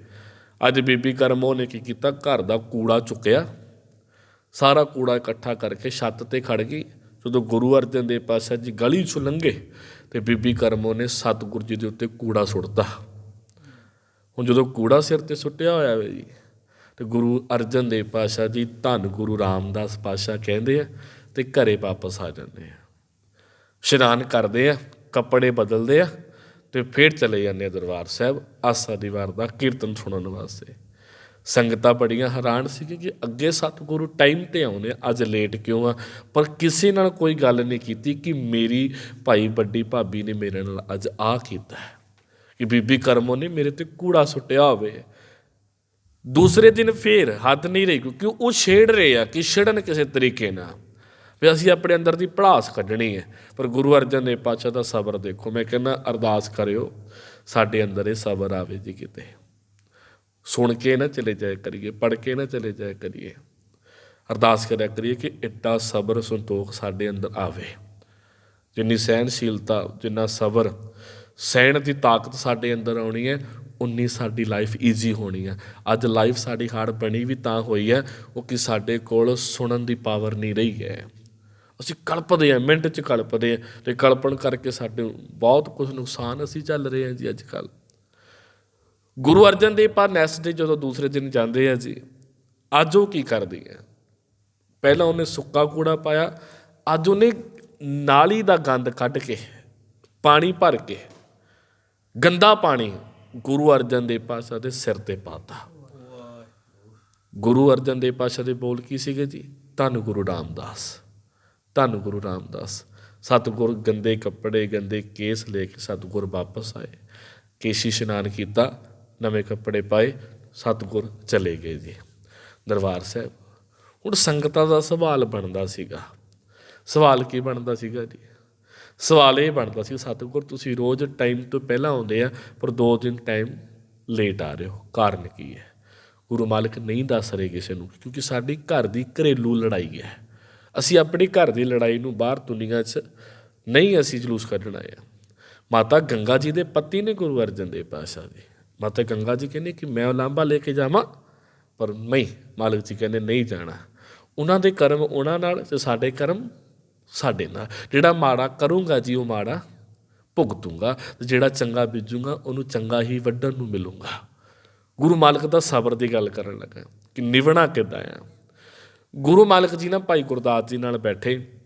ਅੱਜ ਬੀਬੀ ਕਰਮੋ ਨੇ ਕੀ ਕੀਤਾ? ਘਰ ਦਾ ਕੂੜਾ ਚੁੱਕਿਆ। ਸਾਰਾ ਕੂੜਾ ਇਕੱਠਾ ਕਰਕੇ ਛੱਤ ਤੇ ਖੜ ਗਈ। ਜਦੋਂ ਗੁਰੂ ਅਰਜਨ ਦੇਵ ਪਾਤਸ਼ਾਹ ਜੀ ਗਲੀ ਚੋਂ ਲੰਘੇ ਤੇ ਬੀਬੀ ਕਰਮੋ ਨੇ ਸਤਿਗੁਰੂ ਜੀ ਦੇ ਉੱਤੇ ਕੂੜਾ ਸੁੱਟਤਾ। ਹੁਣ ਜਦੋਂ ਕੂੜਾ ਸਿਰ ਤੇ ਸੁੱਟਿਆ ਹੋਇਆ ਵੇ ਜੀ, ਤੇ ਗੁਰੂ ਅਰਜਨ ਦੇਵ ਪਾਤਸ਼ਾਹ ਜੀ ਧੰਨ ਗੁਰੂ ਰਾਮਦਾਸ ਪਾਤਸ਼ਾਹ ਕਹਿੰਦੇ ਆ ਤੇ ਘਰੇ ਵਾਪਸ ਆ ਜਾਂਦੇ ਆ। ਇਸ਼ਨਾਨ ਕਰਦੇ ਆ, ਕੱਪੜੇ ਬਦਲਦੇ ਆ ਤੇ ਫਿਰ ਚਲੇ ਜਾਂਦੇ ਆ ਦਰਬਾਰ ਸਾਹਿਬ, ਆਸਾ ਦੀ ਦਾ ਕੀਰਤਨ ਸੁਣਨ ਵਾਸਤੇ। ਸੰਗਤਾਂ ਬੜੀਆਂ ਹੈਰਾਨ ਸੀ ਕਿ ਅੱਗੇ ਸਤਿਗੁਰੂ ਟਾਈਮ ਤੇ ਆਉਂਦੇ ਅੱਜ ਲੇਟ ਕਿਉਂ ਆ? ਪਰ ਕਿਸੇ ਨਾਲ ਕੋਈ ਗੱਲ ਨਹੀਂ ਕੀਤੀ ਕਿ ਮੇਰੀ ਭਾਈ ਵੱਡੀ ਭਾਬੀ ਨੇ ਮੇਰੇ ਨਾਲ ਅੱਜ ਆ ਕੀਤਾ ਕਿ ਬੀਬੀ ਕਰਮੋ ਨੇ ਮੇਰੇ ਤੇ ਕੂੜਾ ਸੁੱਟਿਆ ਹੋਵੇ। ਦੂਸਰੇ ਦਿਨ ਫੇਰ ਹੱਥ ਨਹੀਂ ਰਹੀ, ਕਿਉਂਕਿ ਉਹ ਛੇੜ ਰਹੇ ਆ ਕਿ ਛੇੜਨ ਕਿਸੇ ਤਰੀਕੇ ਨਾਲ। ਵੀ ਅਸੀਂ ਆਪਣੇ ਅੰਦਰ ਦੀ ਭੜਾਸ ਕੱਢਣੀ ਹੈ। ਪਰ ਗੁਰੂ ਅਰਜਨ ਦੇਵ ਪਾਤਸ਼ਾਹ ਦਾ ਸਬਰ ਦੇਖੋ, ਮੈਂ ਕਹਿੰਦਾ, ਅਰਦਾਸ ਕਰਿਓ, ਸਾਡੇ ਅੰਦਰ ਇਹ ਸਬਰ ਆਵੇ ਜੀ ਕਿਤੇ। ਸੁਣ ਕੇ ਨਾ ਚਲੇ ਜਾਇਆ ਕਰੀਏ ਪੜ ਕੇ ਨਾ ਚਲੇ ਜਾਇਆ ਕਰੀਏ। ਅਰਦਾਸ ਕਰਿਆ ਕਰੀਏ ਕਿ ਇੱਡਾ ਸਬਰ ਸੰਤੋਖ ਸਾਡੇ ਅੰਦਰ ਆਵੇ। ਜਿੰਨੀ ਸਹਿਨਸ਼ੀਲਤਾ ਜਿੰਨਾ ਸਬਰ, ਸਹਿਣ ਦੀ ਤਾਕਤ ਸਾਡੇ ਅੰਦਰ ਆਉਣੀ ਹੈ, ਉਨੀ ਸਾਡੀ ਲਾਈਫ ਈਜ਼ੀ ਹੋਣੀ ਹੈ। ਅੱਜ ਲਾਈਫ ਸਾਡੀ ਹਾਰਡ ਬਣੀ ਵੀ ਤਾਂ ਹੋਈ ਹੈ, ਉਹ ਕਿ ਸਾਡੇ ਕੋਲ ਸੁਣਨ ਦੀ ਪਾਵਰ ਨਹੀਂ ਰਹੀ ਹੈ। ਅਸੀਂ ਕਲਪਦੇ ਹਾਂ, ਮਿੰਟ 'ਚ ਕਲਪਦੇ ਹਾਂ ਤੇ ਕਲਪਣ ਕਰਕੇ ਸਾਡੇ ਬਹੁਤ ਕੁਝ ਨੁਕਸਾਨ ਅਸੀਂ ਚੱਲ ਰਹੇ ਹਾਂ ਜੀ ਅੱਜ ਕੱਲ੍ਹ। ਗੁਰੂ ਅਰਜਨ ਦੇਵ ਪਾਰ ਨੈਕਸਟ ਡੇ ਜਦੋਂ ਦੂਸਰੇ ਦਿਨ ਜਾਂਦੇ ਆ ਜੀ, ਅੱਜ ਉਹ ਕੀ ਕਰਦੀ ਹੈ ਪਹਿਲਾਂ ਉਹਨੇ ਸੁੱਕਾ ਕੂੜਾ ਪਾਇਆ, ਅੱਜ ਉਹਨੇ ਨਾਲੀ ਦਾ ਗੰਦ ਕੱਢ ਕੇ, ਪਾਣੀ ਭਰ ਕੇ, ਗੰਦਾ ਪਾਣੀ ਗੁਰੂ ਅਰਜਨ ਦੇਵ ਪਾਤਸ਼ਾਹ ਦੇ ਸਿਰ ਤੇ ਪਾਤਾ। ਗੁਰੂ ਅਰਜਨ ਦੇਵ ਪਾਤਸ਼ਾਹ ਦੇ ਬੋਲ ਕੀ ਸੀਗੇ ਜੀ? ਧੰਨ ਗੁਰੂ ਰਾਮਦਾਸ, ਧੰਨ ਗੁਰੂ ਰਾਮਦਾਸ। ਸਤਿਗੁਰ ਗੰਦੇ ਕੱਪੜੇ, ਗੰਦੇ ਕੇਸ ਲੈ ਕੇ ਸਤਿਗੁਰ ਵਾਪਸ ਆਏ। ਕੇਸ਼ੀ ਇਸ਼ਨਾਨ ਕੀਤਾ ਨਵੇਂ ਕੱਪੜੇ ਪਾਏ, ਸਤਿਗੁਰ ਚਲੇ ਗਏ ਜੀ। ਦਰਬਾਰ ਸਾਹਿਬ, ਹੁਣ ਸੰਗਤਾਂ ਦਾ ਸਵਾਲ ਬਣਦਾ ਸੀਗਾ। ਸਵਾਲ ਕੀ ਬਣਦਾ ਸੀਗਾ ਜੀ? ਸਵਾਲ ਇਹ ਬਣਦਾ ਸੀ, ਸਤਿਗੁਰ, ਤੁਸੀਂ ਰੋਜ਼ ਟਾਈਮ ਤੋਂ ਪਹਿਲਾਂ ਆਉਂਦੇ ਆ, ਪਰ ਦੋ ਦਿਨ ਟਾਈਮ ਲੇਟ ਆ ਰਹੇ ਹੋ, ਕਾਰਨ ਕੀ ਹੈ? ਗੁਰੂ ਮਾਲਕ ਨਹੀਂ ਦੱਸ ਰਹੇ ਕਿਸੇ ਨੂੰ, ਕਿਉਂਕਿ ਸਾਡੀ ਘਰ ਦੀ ਘਰੇਲੂ ਲੜਾਈ ਹੈ। ਅਸੀਂ ਆਪਣੀ ਘਰ ਦੀ ਲੜਾਈ ਨੂੰ ਬਾਹਰ ਦੁਨੀਆ 'ਚ ਨਹੀਂ ਅਸੀਂ ਜਲੂਸ ਕੱਢਣ ਆਏ ਆ। ਮਾਤਾ ਗੰਗਾ ਜੀ ਦੇ ਪਤੀ ਨੇ ਗੁਰੂ ਅਰਜਨ ਦੇਵ ਪਾਤਸ਼ਾਹ ਜੀ। ਮਾਤਾ ਗੰਗਾ ਜੀ ਕਹਿੰਦੇ ਕਿ ਮੈਂ ਉਲਾਂਭਾ ਲੈ ਕੇ ਜਾਵਾਂ, ਪਰ ਨਹੀਂ, ਮਾਲਕ ਜੀ ਕਹਿੰਦੇ ਨਹੀਂ ਜਾਣਾ। ਉਹਨਾਂ ਦੇ ਕਰਮ ਉਹਨਾਂ ਨਾਲ ਤੇ ਸਾਡੇ ਕਰਮ ਸਾਡੇ ਨਾਲ। ਜਿਹੜਾ ਮਾੜਾ ਕਰੂੰਗਾ ਜੀ, ਉਹ ਮਾੜਾ ਭੁਗਤੂੰਗਾ ਤੇ ਜਿਹੜਾ ਚੰਗਾ ਬੀਜੂੰਗਾ, ਉਹਨੂੰ ਚੰਗਾ ਹੀ ਵੱਢਣ ਨੂੰ ਮਿਲੂੰਗਾ। ਗੁਰੂ ਮਾਲਕ ਦਾ ਸਬਰ ਦੀ ਗੱਲ ਕਰਨ ਲੱਗਾ ਕਿ ਨਿਵਣਾ ਕਿੱਦਾਂ ਆ। ਗੁਰੂ ਮਾਲਕ ਜੀ ਨਾ ਭਾਈ ਗੁਰਦਾਸ ਜੀ ਨਾਲ ਬੈਠੇ।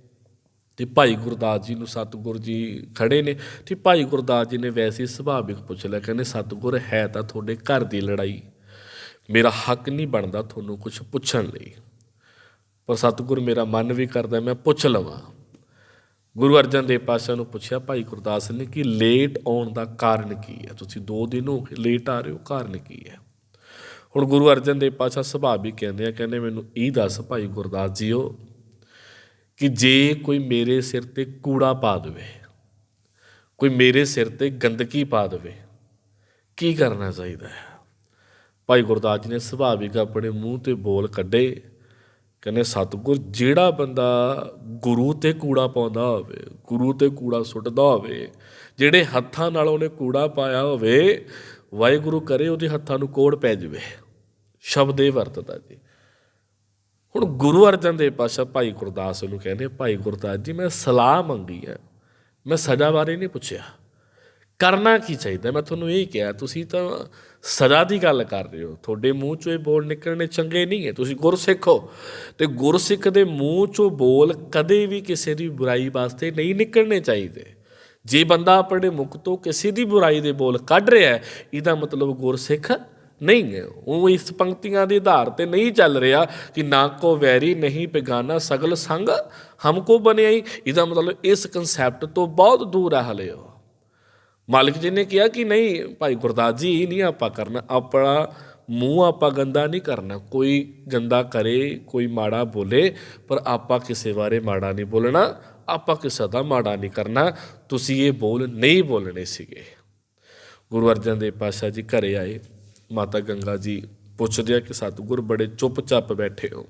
ਤੇ ਭਾਈ ਗੁਰਦਾਸ ਜੀ ਨੂੰ ਸਤਿਗੁਰ ਜੀ ਖੜੇ ਨੇ ਤੇ ਭਾਈ ਗੁਰਦਾਸ ਜੀ ਨੇ ਵੈਸੇ ਸੁਭਾਵਿਕ ਪੁੱਛ ਲਿਆ, ਕਹਿੰਦੇ ਸਤਿਗੁਰ ਹੈ ਤਾਂ ਤੁਹਾਡੇ ਘਰ ਦੀ ਲੜਾਈ। ਮੇਰਾ ਹੱਕ ਨਹੀਂ ਬਣਦਾ ਤੁਹਾਨੂੰ ਕੁਝ ਪੁੱਛਣ ਲਈ। ਪਰ ਸਤਿਗੁਰ ਮੇਰਾ ਮਨ ਵੀ ਕਰਦਾ, ਮੈਂ ਪੁੱਛ ਲਵਾਂ। ਗੁਰੂ ਅਰਜਨ ਦੇਵ ਪਾਤਸ਼ਾਹ ਨੂੰ ਪੁੱਛਿਆ, ਭਾਈ ਗੁਰਦਾਸ ਨੇ ਕਿ ਲੇਟ ਆਉਣ ਦਾ ਕਾਰਨ ਕੀ ਹੈ? ਤੁਸੀਂ 2 ਦਿਨ ਹੋ ਗਏ ਲੇਟ ਆ ਰਹੇ ਹੋ, ਕਾਰਨ ਕੀ ਹੈ? ਹੁਣ ਗੁਰੂ ਅਰਜਨ ਦੇਵ ਪਾਤਸ਼ਾਹ ਸੁਭਾਵਿਕ ਕਹਿੰਦੇ ਆ, ਕਹਿੰਦੇ ਮੈਨੂੰ ਇਹ ਦੱਸ ਭਾਈ ਗੁਰਦਾਸ ਜੀਓ ਕਿ ਜੇ ਕੋਈ ਮੇਰੇ ਸਿਰ ਤੇ ਕੂੜਾ ਪਾ ਦੇਵੇ, ਕੋਈ ਮੇਰੇ ਸਿਰ ਤੇ ਗੰਦਗੀ ਪਾ ਦੇਵੇ, ਕੀ ਕਰਨਾ ਚਾਹੀਦਾ ਹੈ? ਭਾਈ ਗੁਰਦਾਸ ਜੀ ਨੇ ਸੁਭਾਵਿਕ ਆਪਣੇ ਮੂੰਹ ਤੇ ਬੋਲ ਕੱਢੇ, ਕਹਿੰਦੇ, ਸਤਿਗੁਰ, ਜਿਹੜਾ ਬੰਦਾ ਗੁਰੂ ਤੇ ਕੂੜਾ ਪਾਉਂਦਾ ਹੋਵੇ, ਗੁਰੂ ਤੇ ਕੂੜਾ ਸੁੱਟਦਾ ਹੋਵੇ, ਜਿਹੜੇ ਹੱਥਾਂ ਨਾਲ ਉਹਨੇ ਕੂੜਾ ਪਾਇਆ ਹੋਵੇ, ਵਾਹਿਗੁਰੂ ਕਰੇ ਉਹਦੇ ਹੱਥਾਂ ਨੂੰ ਕੋੜ ਪੈ ਜਾਵੇ। ਸ਼ਬਦ ਇਹ ਵਰਤਦਾ ਜੀ। ਹੁਣ ਗੁਰੂ ਅਰਜਨ ਦੇਵ ਪਾਸ਼ਾ ਭਾਈ ਗੁਰਦਾਸ ਨੂੰ ਕਹਿੰਦੇ ਭਾਈ ਗੁਰਦਾਸ ਜੀ, ਮੈਂ ਸਲਾਹ ਮੰਗੀ ਹੈ। ਮੈਂ ਸਜ਼ਾ ਬਾਰੇ ਨਹੀਂ ਪੁੱਛਿਆ। ਕਰਨਾ ਕੀ ਚਾਹੀਦਾ? ਮੈਂ ਤੁਹਾਨੂੰ ਇਹ ਕਿਹਾ, ਤੁਸੀਂ ਤਾਂ ਸਜ਼ਾ ਦੀ ਗੱਲ ਕਰ ਰਹੇ ਹੋ। ਤੁਹਾਡੇ ਮੂੰਹ ਚੋਂ ਇਹ ਬੋਲ ਨਿਕਲਣੇ ਚੰਗੇ ਨਹੀਂ ਹੈ। ਤੁਸੀਂ ਗੁਰਸਿੱਖ ਹੋ। ਤੇ ਗੁਰਸਿੱਖ ਦੇ ਮੂੰਹ ਚੋਂ ਬੋਲ ਕਦੇ ਵੀ ਕਿਸੇ ਦੀ ਬੁਰਾਈ ਵਾਸਤੇ ਨਹੀਂ ਨਿਕਲਣੇ ਚਾਹੀਦੇ। ਜੇ ਬੰਦਾ ਆਪਣੇ ਮੁਖ ਤੋਂ ਕਿਸੇ ਦੀ ਬੁਰਾਈ ਦੇ ਬੋਲ ਕੱਢ ਰਿਹਾ ਹੈ, ਇਹਦਾ ਮਤਲਬ ਗੁਰਸਿੱਖ ਨਹੀਂ ਹੈ ਉਹ ਇਸ ਪੰਕਤੀਆਂ ਦੇ ਆਧਾਰ ਤੇ ਨਹੀਂ ਚੱਲ ਰਿਹਾ ਕਿ ਨਾ ਕੋ ਵੈਰੀ, ਨਹੀਂ ਬੇਗਾਨਾ, ਸਗਲ ਸੰਗ ਹਮਕੋ ਬਣਿਆਈ ਇਹਦਾ ਮਤਲਬ ਇਸ ਕਨਸੈਪਟ ਤੋਂ ਬਹੁਤ ਦੂਰ ਹੈ ਹਲੇ ਉਹ। ਮਾਲਕ ਜੀ ਨੇ ਕਿਹਾ ਕਿ ਨਹੀਂ, ਭਾਈ ਗੁਰਦਾਸ ਜੀ, ਇਹ ਨਹੀਂ ਆਪਾਂ ਕਰਨਾ। ਆਪਣਾ ਮੂੰਹ ਆਪਾਂ ਗੰਦਾ ਨਹੀਂ ਕਰਨਾ। ਕੋਈ ਗੰਦਾ ਕਰੇ, ਕੋਈ ਮਾੜਾ ਬੋਲੇ, ਪਰ ਆਪਾਂ ਕਿਸੇ ਬਾਰੇ ਮਾੜਾ ਨਹੀਂ ਬੋਲਣਾ। ਆਪਾਂ ਕਿਸੇ ਦਾ ਮਾੜਾ ਨਹੀਂ ਕਰਨਾ। ਤੁਸੀਂ ਇਹ ਬੋਲ ਨਹੀਂ ਬੋਲਣੇ ਸੀਗੇ। ਗੁਰੂ ਅਰਜਨ ਦੇਵ ਪਾਤਸ਼ਾਹ ਜੀ ਘਰੇ ਆਏ। ਮਾਤਾ ਗੰਗਾ ਜੀ ਪੁੱਛਦੇ ਆ ਕਿ ਸਤਿਗੁਰ ਬੜੇ ਚੁੱਪਚਾਪ ਬੈਠੇ ਹੋ।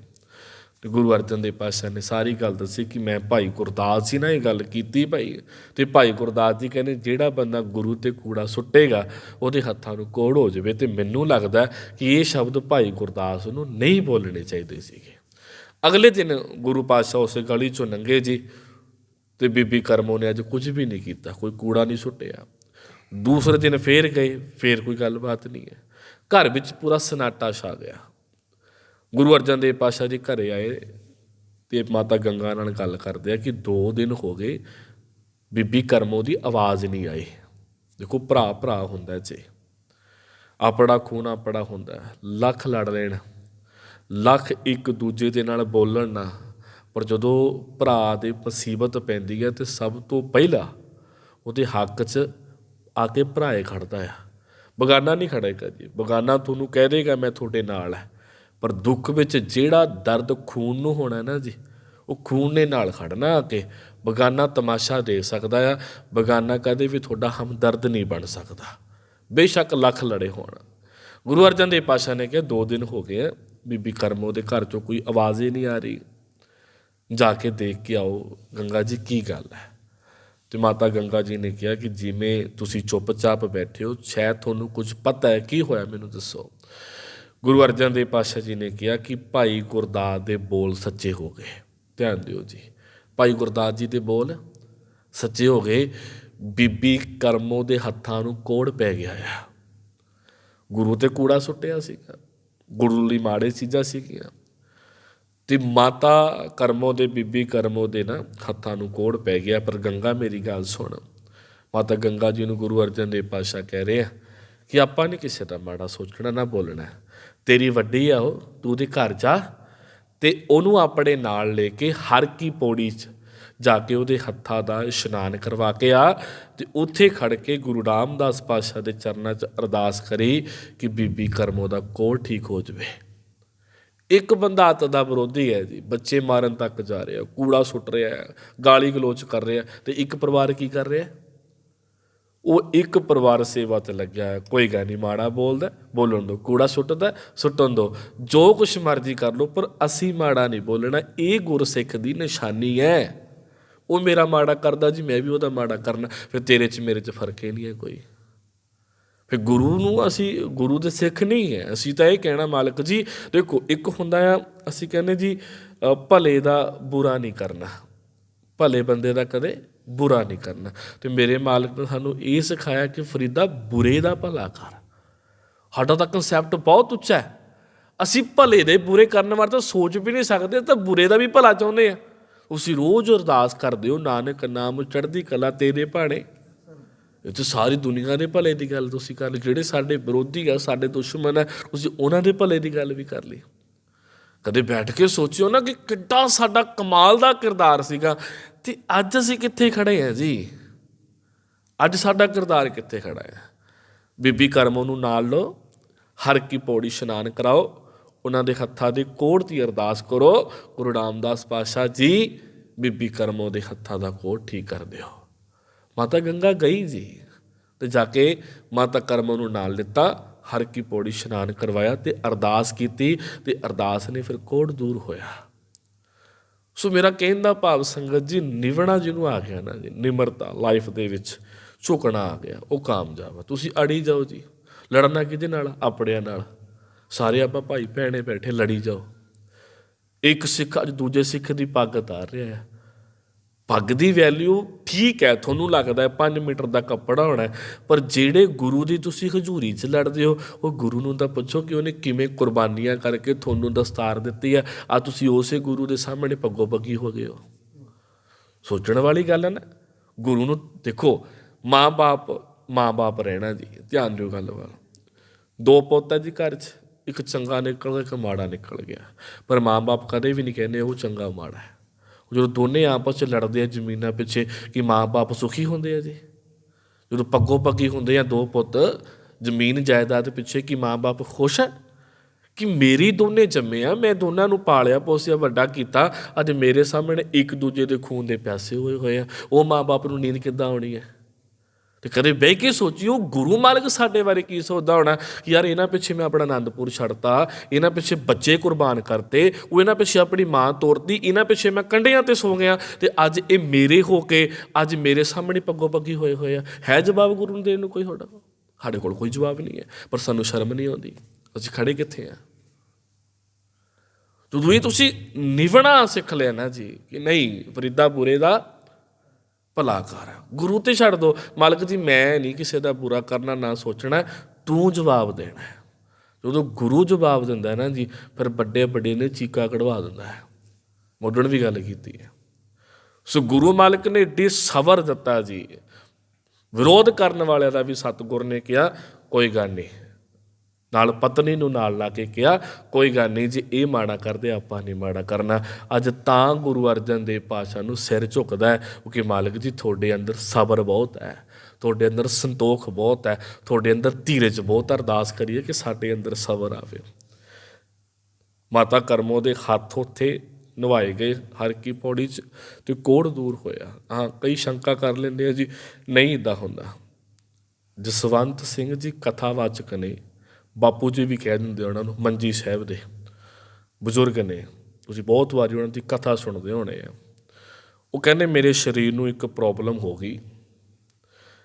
ਤੇ ਗੁਰੂ ਅਰਜਨ ਦੇਵ ਪਾਤਸ਼ਾਹ ਨੇ ਸਾਰੀ ਗੱਲ ਦੱਸੀ ਕਿ ਮੈਂ ਭਾਈ ਗੁਰਦਾਸ ਜੀ ਨਾਲ ਇਹ ਗੱਲ ਕੀਤੀ ਭਾਈ। ਤੇ ਭਾਈ ਗੁਰਦਾਸ ਜੀ ਕਹਿੰਦੇ, ਜਿਹੜਾ ਬੰਦਾ ਗੁਰੂ ਤੇ ਕੂੜਾ ਸੁੱਟੇਗਾ, ਉਹਦੇ ਹੱਥਾਂ ਨੂੰ ਕੋੜ ਹੋ ਜਾਵੇ ਤੇ ਮੈਨੂੰ ਲੱਗਦਾ ਕਿ ਇਹ ਸ਼ਬਦ ਭਾਈ ਗੁਰਦਾਸ ਨੂੰ ਨਹੀਂ ਬੋਲਣੇ ਚਾਹੀਦੇ ਸੀਗੇ। ਅਗਲੇ ਦਿਨ ਗੁਰੂ ਪਾਤਸ਼ਾਹ ਉਸੇ ਗਲੀ ਚੋਂ ਲੰਘੇ ਜੀ ਤੇ ਬੀਬੀ ਕਰਮੋ ਨੇ ਅੱਜ ਕੁਝ ਵੀ ਨਹੀਂ ਕੀਤਾ, ਕੋਈ ਕੂੜਾ ਨਹੀਂ ਸੁੱਟਿਆ। ਦੂਸਰੇ ਦਿਨ ਫੇਰ ਗਏ, ਫੇਰ ਕੋਈ ਗੱਲਬਾਤ ਨਹੀਂ ਹੈ। ਘਰ ਵਿੱਚ ਪੂਰਾ ਸਨਾਟਾ ਛਾ ਗਿਆ। ਗੁਰੂ ਅਰਜਨ ਦੇਵ ਪਾਸ਼ਾ ਜੀ ਘਰੇ ਆਏ ਤੇ ਮਾਤਾ ਗੰਗਾ ਨਾਲ ਗੱਲ ਕਰਦੇ ਆ ਕਿ 2 ਦਿਨ ਹੋ ਗਏ, ਬੀਬੀ ਕਰਮੋ ਦੀ ਆਵਾਜ਼ ਨਹੀਂ ਆਈ। ਦੇਖੋ ਭਰਾ ਭਰਾ ਹੁੰਦਾ ਜੇ ਆਪਣਾ ਖੂਨ ਆਪਣਾ ਹੁੰਦਾ। ਲੱਖ ਲੜ ਲੈਣ, ਲੱਖ ਇੱਕ ਦੂਜੇ ਦੇ ਨਾਲ ਬੋਲਣ ਨਾ, ਪਰ ਜਦੋਂ ਭਰਾ ਦੇ ਮੁਸੀਬਤ ਪੈਂਦੀ ਹੈ ਤੇ ਸਭ ਤੋਂ ਪਹਿਲਾਂ ਉਹਦੇ ਹੱਕ 'ਚ ਆ ਕੇ ਭਰਾਏ ਖੜਦਾ ਆ। ਬਗਾਨਾ ਨਹੀਂ ਖੜੇਗਾ ਜੀ। ਬਗਾਨਾ ਤੁਹਾਨੂੰ ਕਹਿ ਦੇਗਾ, ਮੈਂ ਤੁਹਾਡੇ ਨਾਲ ਹੈ। ਪਰ ਦੁੱਖ ਵਿੱਚ ਜਿਹੜਾ ਦਰਦ ਖੂਨ ਨੂੰ ਹੋਣਾ ਨਾ ਜੀ, ਉਹ ਖੂਨ ਨੇ ਨਾਲ ਖੜਨਾ ਆ ਕੇ ਬਗਾਨਾ ਤਮਾਸ਼ਾ ਦੇ ਸਕਦਾ ਆ। ਬਗਾਨਾ ਕਦੇ ਵੀ ਤੁਹਾਡਾ ਹਮਦਰਦ ਨਹੀਂ ਬਣ ਸਕਦਾ। ਬੇਸ਼ੱਕ ਲੱਖ ਲੜੇ ਹੋਣ। ਗੁਰੂ ਅਰਜਨ ਦੇਵ ਪਾਸ਼ਾ ਨੇ ਕਿਹਾ, ਦੋ ਦਿਨ ਹੋ ਗਏ ਆ, ਬੀਬੀ ਕਰਮੋ ਦੇ ਘਰ ਚੋਂ ਕੋਈ ਆਵਾਜ਼ ਹੀ ਨਹੀਂ ਆ ਰਹੀ। ਜਾ ਕੇ ਦੇਖ ਕੇ ਆਓ, ਗੰਗਾ ਜੀ, ਕੀ ਗੱਲ ਹੈ? ਤੇ ਮਾਤਾ ਗੰਗਾ ਜੀ ਨੇ ਕਿਹਾ ਕਿ ਜਿਵੇਂ ਤੁਸੀਂ ਚੁੱਪਚਾਪ ਬੈਠੇ ਹੋ, ਸ਼ਾਇਦ ਤੁਹਾਨੂੰ ਕੁਝ ਪਤਾ ਹੈ। ਕੀ ਹੋਇਆ ਮੈਨੂੰ ਦੱਸੋ? ਗੁਰੂ ਅਰਜਨ ਦੇਵ ਪਾਤਸ਼ਾਹ ਜੀ ਨੇ ਕਿਹਾ ਕਿ ਭਾਈ ਗੁਰਦਾਸ ਦੇ ਬੋਲ ਸੱਚੇ ਹੋ ਗਏ। ਧਿਆਨ ਦਿਓ ਜੀ। ਭਾਈ ਗੁਰਦਾਸ ਜੀ ਦੇ ਬੋਲ ਸੱਚੇ ਹੋ ਗਏ। ਬੀਬੀ ਕਰਮੋ ਦੇ ਹੱਥਾਂ ਨੂੰ ਕੋੜ ਪੈ ਗਿਆ ਆ। ਗੁਰੂ ਤੇ ਕੂੜਾ ਸੁੱਟਿਆ ਸੀਗਾ। ਗੁਰੂ ਲਈ ਮਾੜੇ ਚੀਜ਼ਾਂ ਸੀਗੀਆਂ। ਤੇ ਮਾਤਾ ਕਰਮੋ ਦੇ ਬੀਬੀ ਕਰਮੋ ਦੇ ਨਾ ਹੱਥਾਂ ਨੂੰ ਕੋੜ ਪੈ ਗਿਆ। ਪਰ ਗੰਗਾ ਮੇਰੀ ਗੱਲ ਸੁਣ। ਮਾਤਾ ਗੰਗਾ ਜੀ ਨੂੰ ਗੁਰੂ ਅਰਜਨ ਦੇਵ ਪਾਤਸ਼ਾਹ ਕਹਿ ਰਹੇ ਆ ਕਿ ਆਪਾਂ ਨਹੀਂ ਕਿਸੇ ਦਾ ਮਾੜਾ ਸੋਚਣਾ, ਨਾ ਬੋਲਣਾ। ਤੇਰੀ ਵੱਡੀ ਆ ਉਹ, ਤੂੰ ਉਹਦੇ ਘਰ ਜਾ ਤੇ ਉਹਨੂੰ ਆਪਣੇ ਨਾਲ ਲੈ ਕੇ ਹਰ ਕੀ ਪੌੜੀ 'ਚ ਜਾ ਕੇ ਉਹਦੇ ਹੱਥਾਂ ਦਾ ਇਸ਼ਨਾਨ ਕਰਵਾ ਕੇ ਆ ਤੇ ਉੱਥੇ ਖੜ ਕੇ ਗੁਰੂ ਰਾਮਦਾਸ ਪਾਤਸ਼ਾਹ ਦੇ ਚਰਨਾਂ 'ਚ ਅਰਦਾਸ ਕਰੀ ਕਿ ਬੀਬੀ ਕਰਮੋ ਦਾ ਕੋਲ ਠੀਕ ਹੋ ਜਵੇ। ਇੱਕ ਬੰਦਾ ਅੱਤ ਦਾ ਵਿਰੋਧੀ ਹੈ ਜੀ, ਬੱਚੇ ਮਾਰਨ ਤੱਕ ਜਾ ਰਿਹਾ, ਕੂੜਾ ਸੁੱਟ ਰਿਹਾ, ਗਾਲੀ ਗਲੋਚ ਕਰ ਰਿਹਾ ਤੇ ਇੱਕ ਪਰਿਵਾਰ ਕੀ ਕਰ ਰਿਹਾ? ਉਹ ਇੱਕ ਪਰਿਵਾਰ ਸੇਵਾ ਤੇ ਲੱਗਿਆ ਹੈ, ਕੋਈ ਗੱਲ ਨਹੀਂ, ਮਾੜਾ ਬੋਲਦਾ, ਬੋਲਣ ਦੋ, ਕੂੜਾ ਸੁੱਟਦਾ, ਸੁੱਟਣ ਦੋ, ਜੋ ਕੁਛ ਮਰਜ਼ੀ ਕਰ ਲੋ ਪਰ ਅਸੀਂ ਮਾੜਾ ਨਹੀਂ ਬੋਲਣਾ, ਇਹ ਗੁਰਸਿੱਖ ਦੀ ਨਿਸ਼ਾਨੀ ਹੈ। ਉਹ ਮੇਰਾ ਮਾੜਾ ਕਰਦਾ ਜੀ, ਮੈਂ ਵੀ ਉਹਦਾ ਮਾੜਾ ਕਰਨਾ, ਫਿਰ ਤੇਰੇ 'ਚ, ਮੇਰੇ 'ਚ ਫ਼ਰਕ ਹੀ ਨਹੀਂ ਹੈ ਕੋਈ। ਫਿਰ ਗੁਰੂ ਨੂੰ ਅਸੀਂ, ਗੁਰੂ ਦੇ ਸਿੱਖ ਨਹੀਂ ਹੈ। ਅਸੀਂ ਤਾਂ ਇਹ ਕਹਿਣਾ ਮਾਲਕ ਜੀ, ਦੇਖੋ, ਇੱਕ ਹੁੰਦਾ ਆ, ਅਸੀਂ ਕਹਿੰਦੇ ਜੀ ਭਲੇ ਦਾ ਬੁਰਾ ਨਹੀਂ ਕਰਨਾ। ਭਲੇ ਬੰਦੇ ਦਾ ਕਦੇ ਬੁਰਾ ਨਹੀਂ ਕਰਨਾ। ਤੇ ਮੇਰੇ ਮਾਲਕ ਨੇ ਸਾਨੂੰ ਇਹ ਸਿਖਾਇਆ ਕਿ ਫਰੀਦਾ ਬੁਰੇ ਦਾ ਭਲਾ ਕਰ। ਸਾਡਾ ਤਾਂ ਕਨਸੈਪਟ ਬਹੁਤ ਉੱਚਾ ਹੈ। ਅਸੀਂ ਭਲੇ ਦੇ ਬੁਰੇ ਕਰਨ ਬਾਰੇ ਤਾਂ ਸੋਚ ਵੀ ਨਹੀਂ ਸਕਦੇ, ਤਾਂ ਬੁਰੇ ਦਾ ਵੀ ਭਲਾ ਚਾਹੁੰਦੇ ਆ। ਤੁਸੀਂ ਰੋਜ਼ ਅਰਦਾਸ ਕਰਦੇ ਹੋ, ਨਾਨਕ ਨਾਮ ਚੜ੍ਹਦੀ ਕਲਾ ਤੇਰੇ ਭਾਣੇ। ਤਾਂ ਸਾਰੀ ਦੁਨੀਆ ਦੇ ਭਲੇ ਦੀ ਗੱਲ ਤੁਸੀਂ ਕਰ ਲਈ। ਜਿਹੜੇ ਸਾਡੇ ਵਿਰੋਧੀ ਆ, ਸਾਡੇ ਦੁਸ਼ਮਣ ਆ, ਤੁਸੀਂ ਉਹਨਾਂ ਦੇ ਭਲੇ ਦੀ ਗੱਲ ਵੀ ਕਰ ਲਈ। ਕਦੇ ਬੈਠ ਕੇ ਸੋਚਿਓ ਨਾ ਕਿ ਕਿੱਡਾ ਸਾਡਾ ਕਮਾਲ ਦਾ ਕਿਰਦਾਰ ਸੀਗਾ। ਤੇ ਅੱਜ ਅਸੀਂ ਕਿੱਥੇ ਖੜੇ ਆ ਜੀ? ਅੱਜ ਸਾਡਾ ਕਿਰਦਾਰ ਕਿੱਥੇ ਖੜਾ ਹੈ ਬੀਬੀ ਕਰਮੋ ਨੂੰ ਨਾਲ ਲਓ, ਹਰ ਕੀ ਪੌੜੀ ਇਸ਼ਨਾਨ ਕਰਾਓ, ਉਹਨਾਂ ਦੇ ਹੱਥਾਂ ਦੇ ਕੋੜ ਦੀ ਅਰਦਾਸ ਕਰੋ। ਗੁਰੂ ਰਾਮਦਾਸ ਪਾਤਸ਼ਾਹ ਜੀ, ਬੀਬੀ ਕਰਮੋ ਦੇ ਹੱਥਾਂ ਦਾ ਕੋੜ ਠੀਕ ਕਰ ਦਿਓ। ਮਾਤਾ ਗੰਗਾ ਗਈ ਜੀ। ਤੇ ਜਾ ਕੇ ਮਾਤਾ ਕਰਮ ਨੂੰ ਨਾਲ ਲਿੱਤਾ, ਹਰ ਕੀ ਪੌੜੀ ਇਸ਼ਨਾਨ ਕਰਵਾਇਆ ਤੇ ਅਰਦਾਸ ਕੀਤੀ ਤੇ ਅਰਦਾਸ ਨੇ ਫਿਰ ਕੋੜ ਦੂਰ ਹੋਇਆ। ਸੋ ਮੇਰਾ ਕਹਿਣ ਦਾ ਭਾਵ ਸੰਗਤ ਜੀ, ਨਿਵਣਾ ਜਿਹਨੂੰ ਆ ਗਿਆ ਨਾ ਜੀ, ਨਿਮਰਤਾ ਲਾਈਫ ਦੇ ਵਿੱਚ ਝੁਕਣਾ ਆ ਗਿਆ, ਉਹ ਕਾਮਯਾਬ ਆ। ਤੁਸੀਂ ਅੜੀ ਜਾਓ ਜੀ, ਲੜਨਾ ਕਿਹਦੇ ਨਾਲ? ਆਪਣਿਆਂ ਨਾਲ। ਸਾਰੇ ਆਪਾਂ ਭਾਈ ਭੈਣੇ ਬੈਠੇ ਲੜੀ ਜਾਓ। ਇੱਕ ਸਿੱਖ ਅੱਜ ਦੂਜੇ ਸਿੱਖ ਦੀ ਪੱਗ ਉਤਾਰ ਰਿਹਾ ਹੈ। ਪੱਗ ਦੀ ਵੈਲਿਊ ਠੀਕ ਹੈ, ਤੁਹਾਨੂੰ ਲੱਗਦਾ ਹੈ 5 ਮੀਟਰ ਦਾ ਕੱਪੜਾ ਹੋਣਾ ਪਰ ਜਿਹੜੇ ਗੁਰੂ ਦੀ ਤੁਸੀਂ ਹਜ਼ੂਰੀ 'ਚ ਲੜਦੇ ਹੋ, ਉਹ ਗੁਰੂ ਨੂੰ ਤਾਂ ਪੁੱਛੋ ਕਿ ਉਹਨੇ ਕਿਵੇਂ ਕੁਰਬਾਨੀਆਂ ਕਰਕੇ ਤੁਹਾਨੂੰ ਦਸਤਾਰ ਦਿੱਤੀ ਹੈ। ਆ ਤੁਸੀਂ ਉਸੇ ਗੁਰੂ ਦੇ ਸਾਹਮਣੇ ਪੱਗੋ ਪੱਗੀ ਹੋ ਗਏ ਹੋ। ਸੋਚਣ ਵਾਲੀ ਗੱਲ ਹੈ ਨਾ, ਗੁਰੂ ਨੂੰ ਦੇਖੋ ਮਾਂ-ਬਾਪ ਮਾਂ-ਬਾਪ ਰਹਿਣਾ ਜੀ, ਧਿਆਨ ਦਿਓ ਗੱਲ ਵੱਲ। ਦੋ ਪੋਤਾ ਜੀ ਘਰ 'ਚ, ਇੱਕ ਚੰਗਾ ਨਿਕਲ ਗਿਆ ਇੱਕ ਮਾੜਾ ਨਿਕਲ ਗਿਆ। ਪਰ ਮਾਂ-ਬਾਪ ਕਦੇ ਵੀ ਨਹੀਂ ਕਹਿੰਦੇ ਉਹ ਚੰਗਾ ਮਾੜਾ ਜਦੋਂ ਦੋਨੇ ਆਪਸ 'ਚ ਲੜਦੇ ਆ ਜ਼ਮੀਨਾਂ ਪਿੱਛੇ, ਕਿ ਮਾਂ-ਬਾਪ ਸੁਖੀ ਹੁੰਦੇ ਆ ਜੀ? ਜਦੋਂ ਪੱਗੋ ਪੱਗੀ ਹੁੰਦੇ ਆ ਦੋ ਪੁੱਤ, ਜ਼ਮੀਨ ਜਾਇਦਾਦ ਪਿੱਛੇ ਕਿ ਮਾਂ-ਬਾਪ ਖੁਸ਼ ਹੈ ਕਿ ਮੇਰੀ ਦੋਨੇ ਜੰਮੇ ਆ, ਮੈਂ ਦੋਨਾਂ ਨੂੰ ਪਾਲਿਆ ਪੋਸਿਆ ਵੱਡਾ ਕੀਤਾ, ਅੱਜ ਮੇਰੇ ਸਾਹਮਣੇ ਇੱਕ ਦੂਜੇ ਦੇ ਖੂਨ ਦੇ ਪਿਆਸੇ ਹੋਏ ਹੋਏ ਆ। ਉਹ ਮਾਂ-ਬਾਪ ਨੂੰ ਨੀਂਦ ਕਿੱਦਾਂ ਆਉਣੀ ਹੈ ਤੇ ਕਦੇ ਬਹਿ ਕੇ ਸੋਚਿਓ, ਗੁਰੂ ਮਾਲਕ ਸਾਡੇ ਬਾਰੇ ਕੀ ਸੋਚਦਾ ਹੋਣਾ ਕਿ ਯਾਰ ਇਹਨਾਂ ਪਿੱਛੇ ਮੈਂ ਆਪਣਾ ਆਨੰਦਪੁਰ ਛੱਡਤਾ, ਇਹਨਾਂ ਪਿੱਛੇ ਬੱਚੇ ਕੁਰਬਾਨ ਕਰਤੇ, ਉਹ ਇਹਨਾਂ ਪਿੱਛੇ ਆਪਣੀ ਮਾਂ ਤੋਰਤੀ, ਇਹਨਾਂ ਪਿੱਛੇ ਮੈਂ ਕੰਡਿਆਂ ਤੇ ਸੋ ਗਿਆ ਤੇ ਅੱਜ ਇਹ ਮੇਰੇ ਹੋ ਕੇ, ਅੱਜ ਮੇਰੇ ਸਾਹਮਣੇ ਪੱਗੋ ਪੱਗੀ ਹੋਏ ਹੋਏ ਆ। ਹੈ ਜਵਾਬ ਗੁਰੂ ਨੂੰ ਦੇਣ ਨੂੰ ਕੋਈ ਤੁਹਾਡਾ? ਸਾਡੇ ਕੋਲ ਕੋਈ ਜਵਾਬ ਨਹੀਂ ਹੈ, ਪਰ ਸਾਨੂੰ ਸ਼ਰਮ ਨਹੀਂ ਆਉਂਦੀ। ਅਸੀਂ ਖੜੇ ਕਿੱਥੇ ਆ? ਜਦੋਂ ਇਹ ਤੁਸੀਂ ਨਿਵਣਾ ਸਿੱਖ ਲਿਆ ਨਾ ਜੀ, ਕਿ ਨਹੀਂ, ਫਰੀਦਾਪੁਰੇ ਦਾ ਭਲਾ ਕਰ ਗੁਰੂ ਤੇ ਛੱਡ ਦੋ। ਮਾਲਕ ਜੀ, ਮੈਂ ਨਹੀਂ ਕਿਸੇ ਦਾ ਬੁਰਾ ਕਰਨਾ, ਨਾ ਸੋਚਣਾ। ਤੂੰ ਜਵਾਬ ਦੇਣਾ। ਜਦੋਂ ਗੁਰੂ ਜਵਾਬ ਦਿੰਦਾ ਹੈ ਨਾ ਜੀ, ਫਿਰ ਵੱਡੇ ਵੱਡੇ ਨੇ ਚੀਕਾ ਕਢਵਾ ਦਿੰਦਾ ਹੈ। ਮੋਡਣ ਵੀ ਗੱਲ ਕੀਤੀ ਹੈ। ਸੋ ਗੁਰੂ ਮਾਲਕ ਨੇ ਏਡੀ ਸਬਰ ਦਿੱਤਾ ਜੀ। ਵਿਰੋਧ ਕਰਨ ਵਾਲਿਆਂ ਦਾ ਵੀ ਸਤਿਗੁਰ ਨੇ ਕਿਹਾ, ਕੋਈ ਗੱਲ ਨਹੀਂ। ਨਾਲ ਪਤਨੀ ਨੂੰ ਨਾਲ ਲਾ ਕੇ ਕਿਹਾ, ਕੋਈ ਗੱਲ ਨਹੀਂ, ਜੀ ਇਹ ਮਾੜਾ ਕਰਦੇ, ਆਪਾਂ ਨਹੀਂ ਮਾੜਾ ਕਰਨਾ। ਅੱਜ ਤਾਂ ਗੁਰੂ ਅਰਜਨ ਦੇਵ ਪਾਸ਼ਾ ਨੂੰ ਸਿਰ ਝੁਕਦਾ ਹੈ ਕਿਉਂਕਿ ਮਾਲਕ ਜੀ, ਤੁਹਾਡੇ ਅੰਦਰ ਸਬਰ ਬਹੁਤ ਹੈ, ਤੁਹਾਡੇ ਅੰਦਰ ਸੰਤੋਖ ਬਹੁਤ ਹੈ, ਤੁਹਾਡੇ ਅੰਦਰ ਧੀਰਜ ਬਹੁਤ ਅਰਦਾਸ ਕਰੀਏ ਕਿ ਸਾਡੇ ਅੰਦਰ ਸਬਰ ਆਵੇ। ਮਾਤਾ ਕਰਮੋ ਦੇ ਹੱਥ ਉੱਥੇ ਨਵਾਏ ਗਏ, ਹਰ ਕੀ ਪੌੜੀ 'ਚ, ਤੇ ਕੋੜ ਦੂਰ ਹੋਇਆ। ਹਾਂ, ਕਈ ਸ਼ੰਕਾ ਕਰ ਲੈਂਦੇ ਆ ਜੀ, ਨਹੀਂ ਇਦਾਂ ਹੁੰਦਾ। ਜਸਵੰਤ ਸਿੰਘ ਜੀ ਕਥਾਵਾਚਕ ਨੇ ਬਾਪੂ ਜੀ ਵੀ ਕਹਿ ਦਿੰਦੇ ਉਹਨਾਂ ਨੂੰ, ਮੰਜੀ ਸਾਹਿਬ ਦੇ। ਬਜ਼ੁਰਗ ਨੇ, ਤੁਸੀਂ ਬਹੁਤ ਵਾਰੀ ਉਹਨਾਂ ਦੀ ਕਥਾ ਸੁਣਦੇ ਹੋਣੇ ਆ। ਉਹ ਕਹਿੰਦੇ, ਮੇਰੇ ਸਰੀਰ ਨੂੰ ਇੱਕ ਪ੍ਰੋਬਲਮ ਹੋ ਗਈ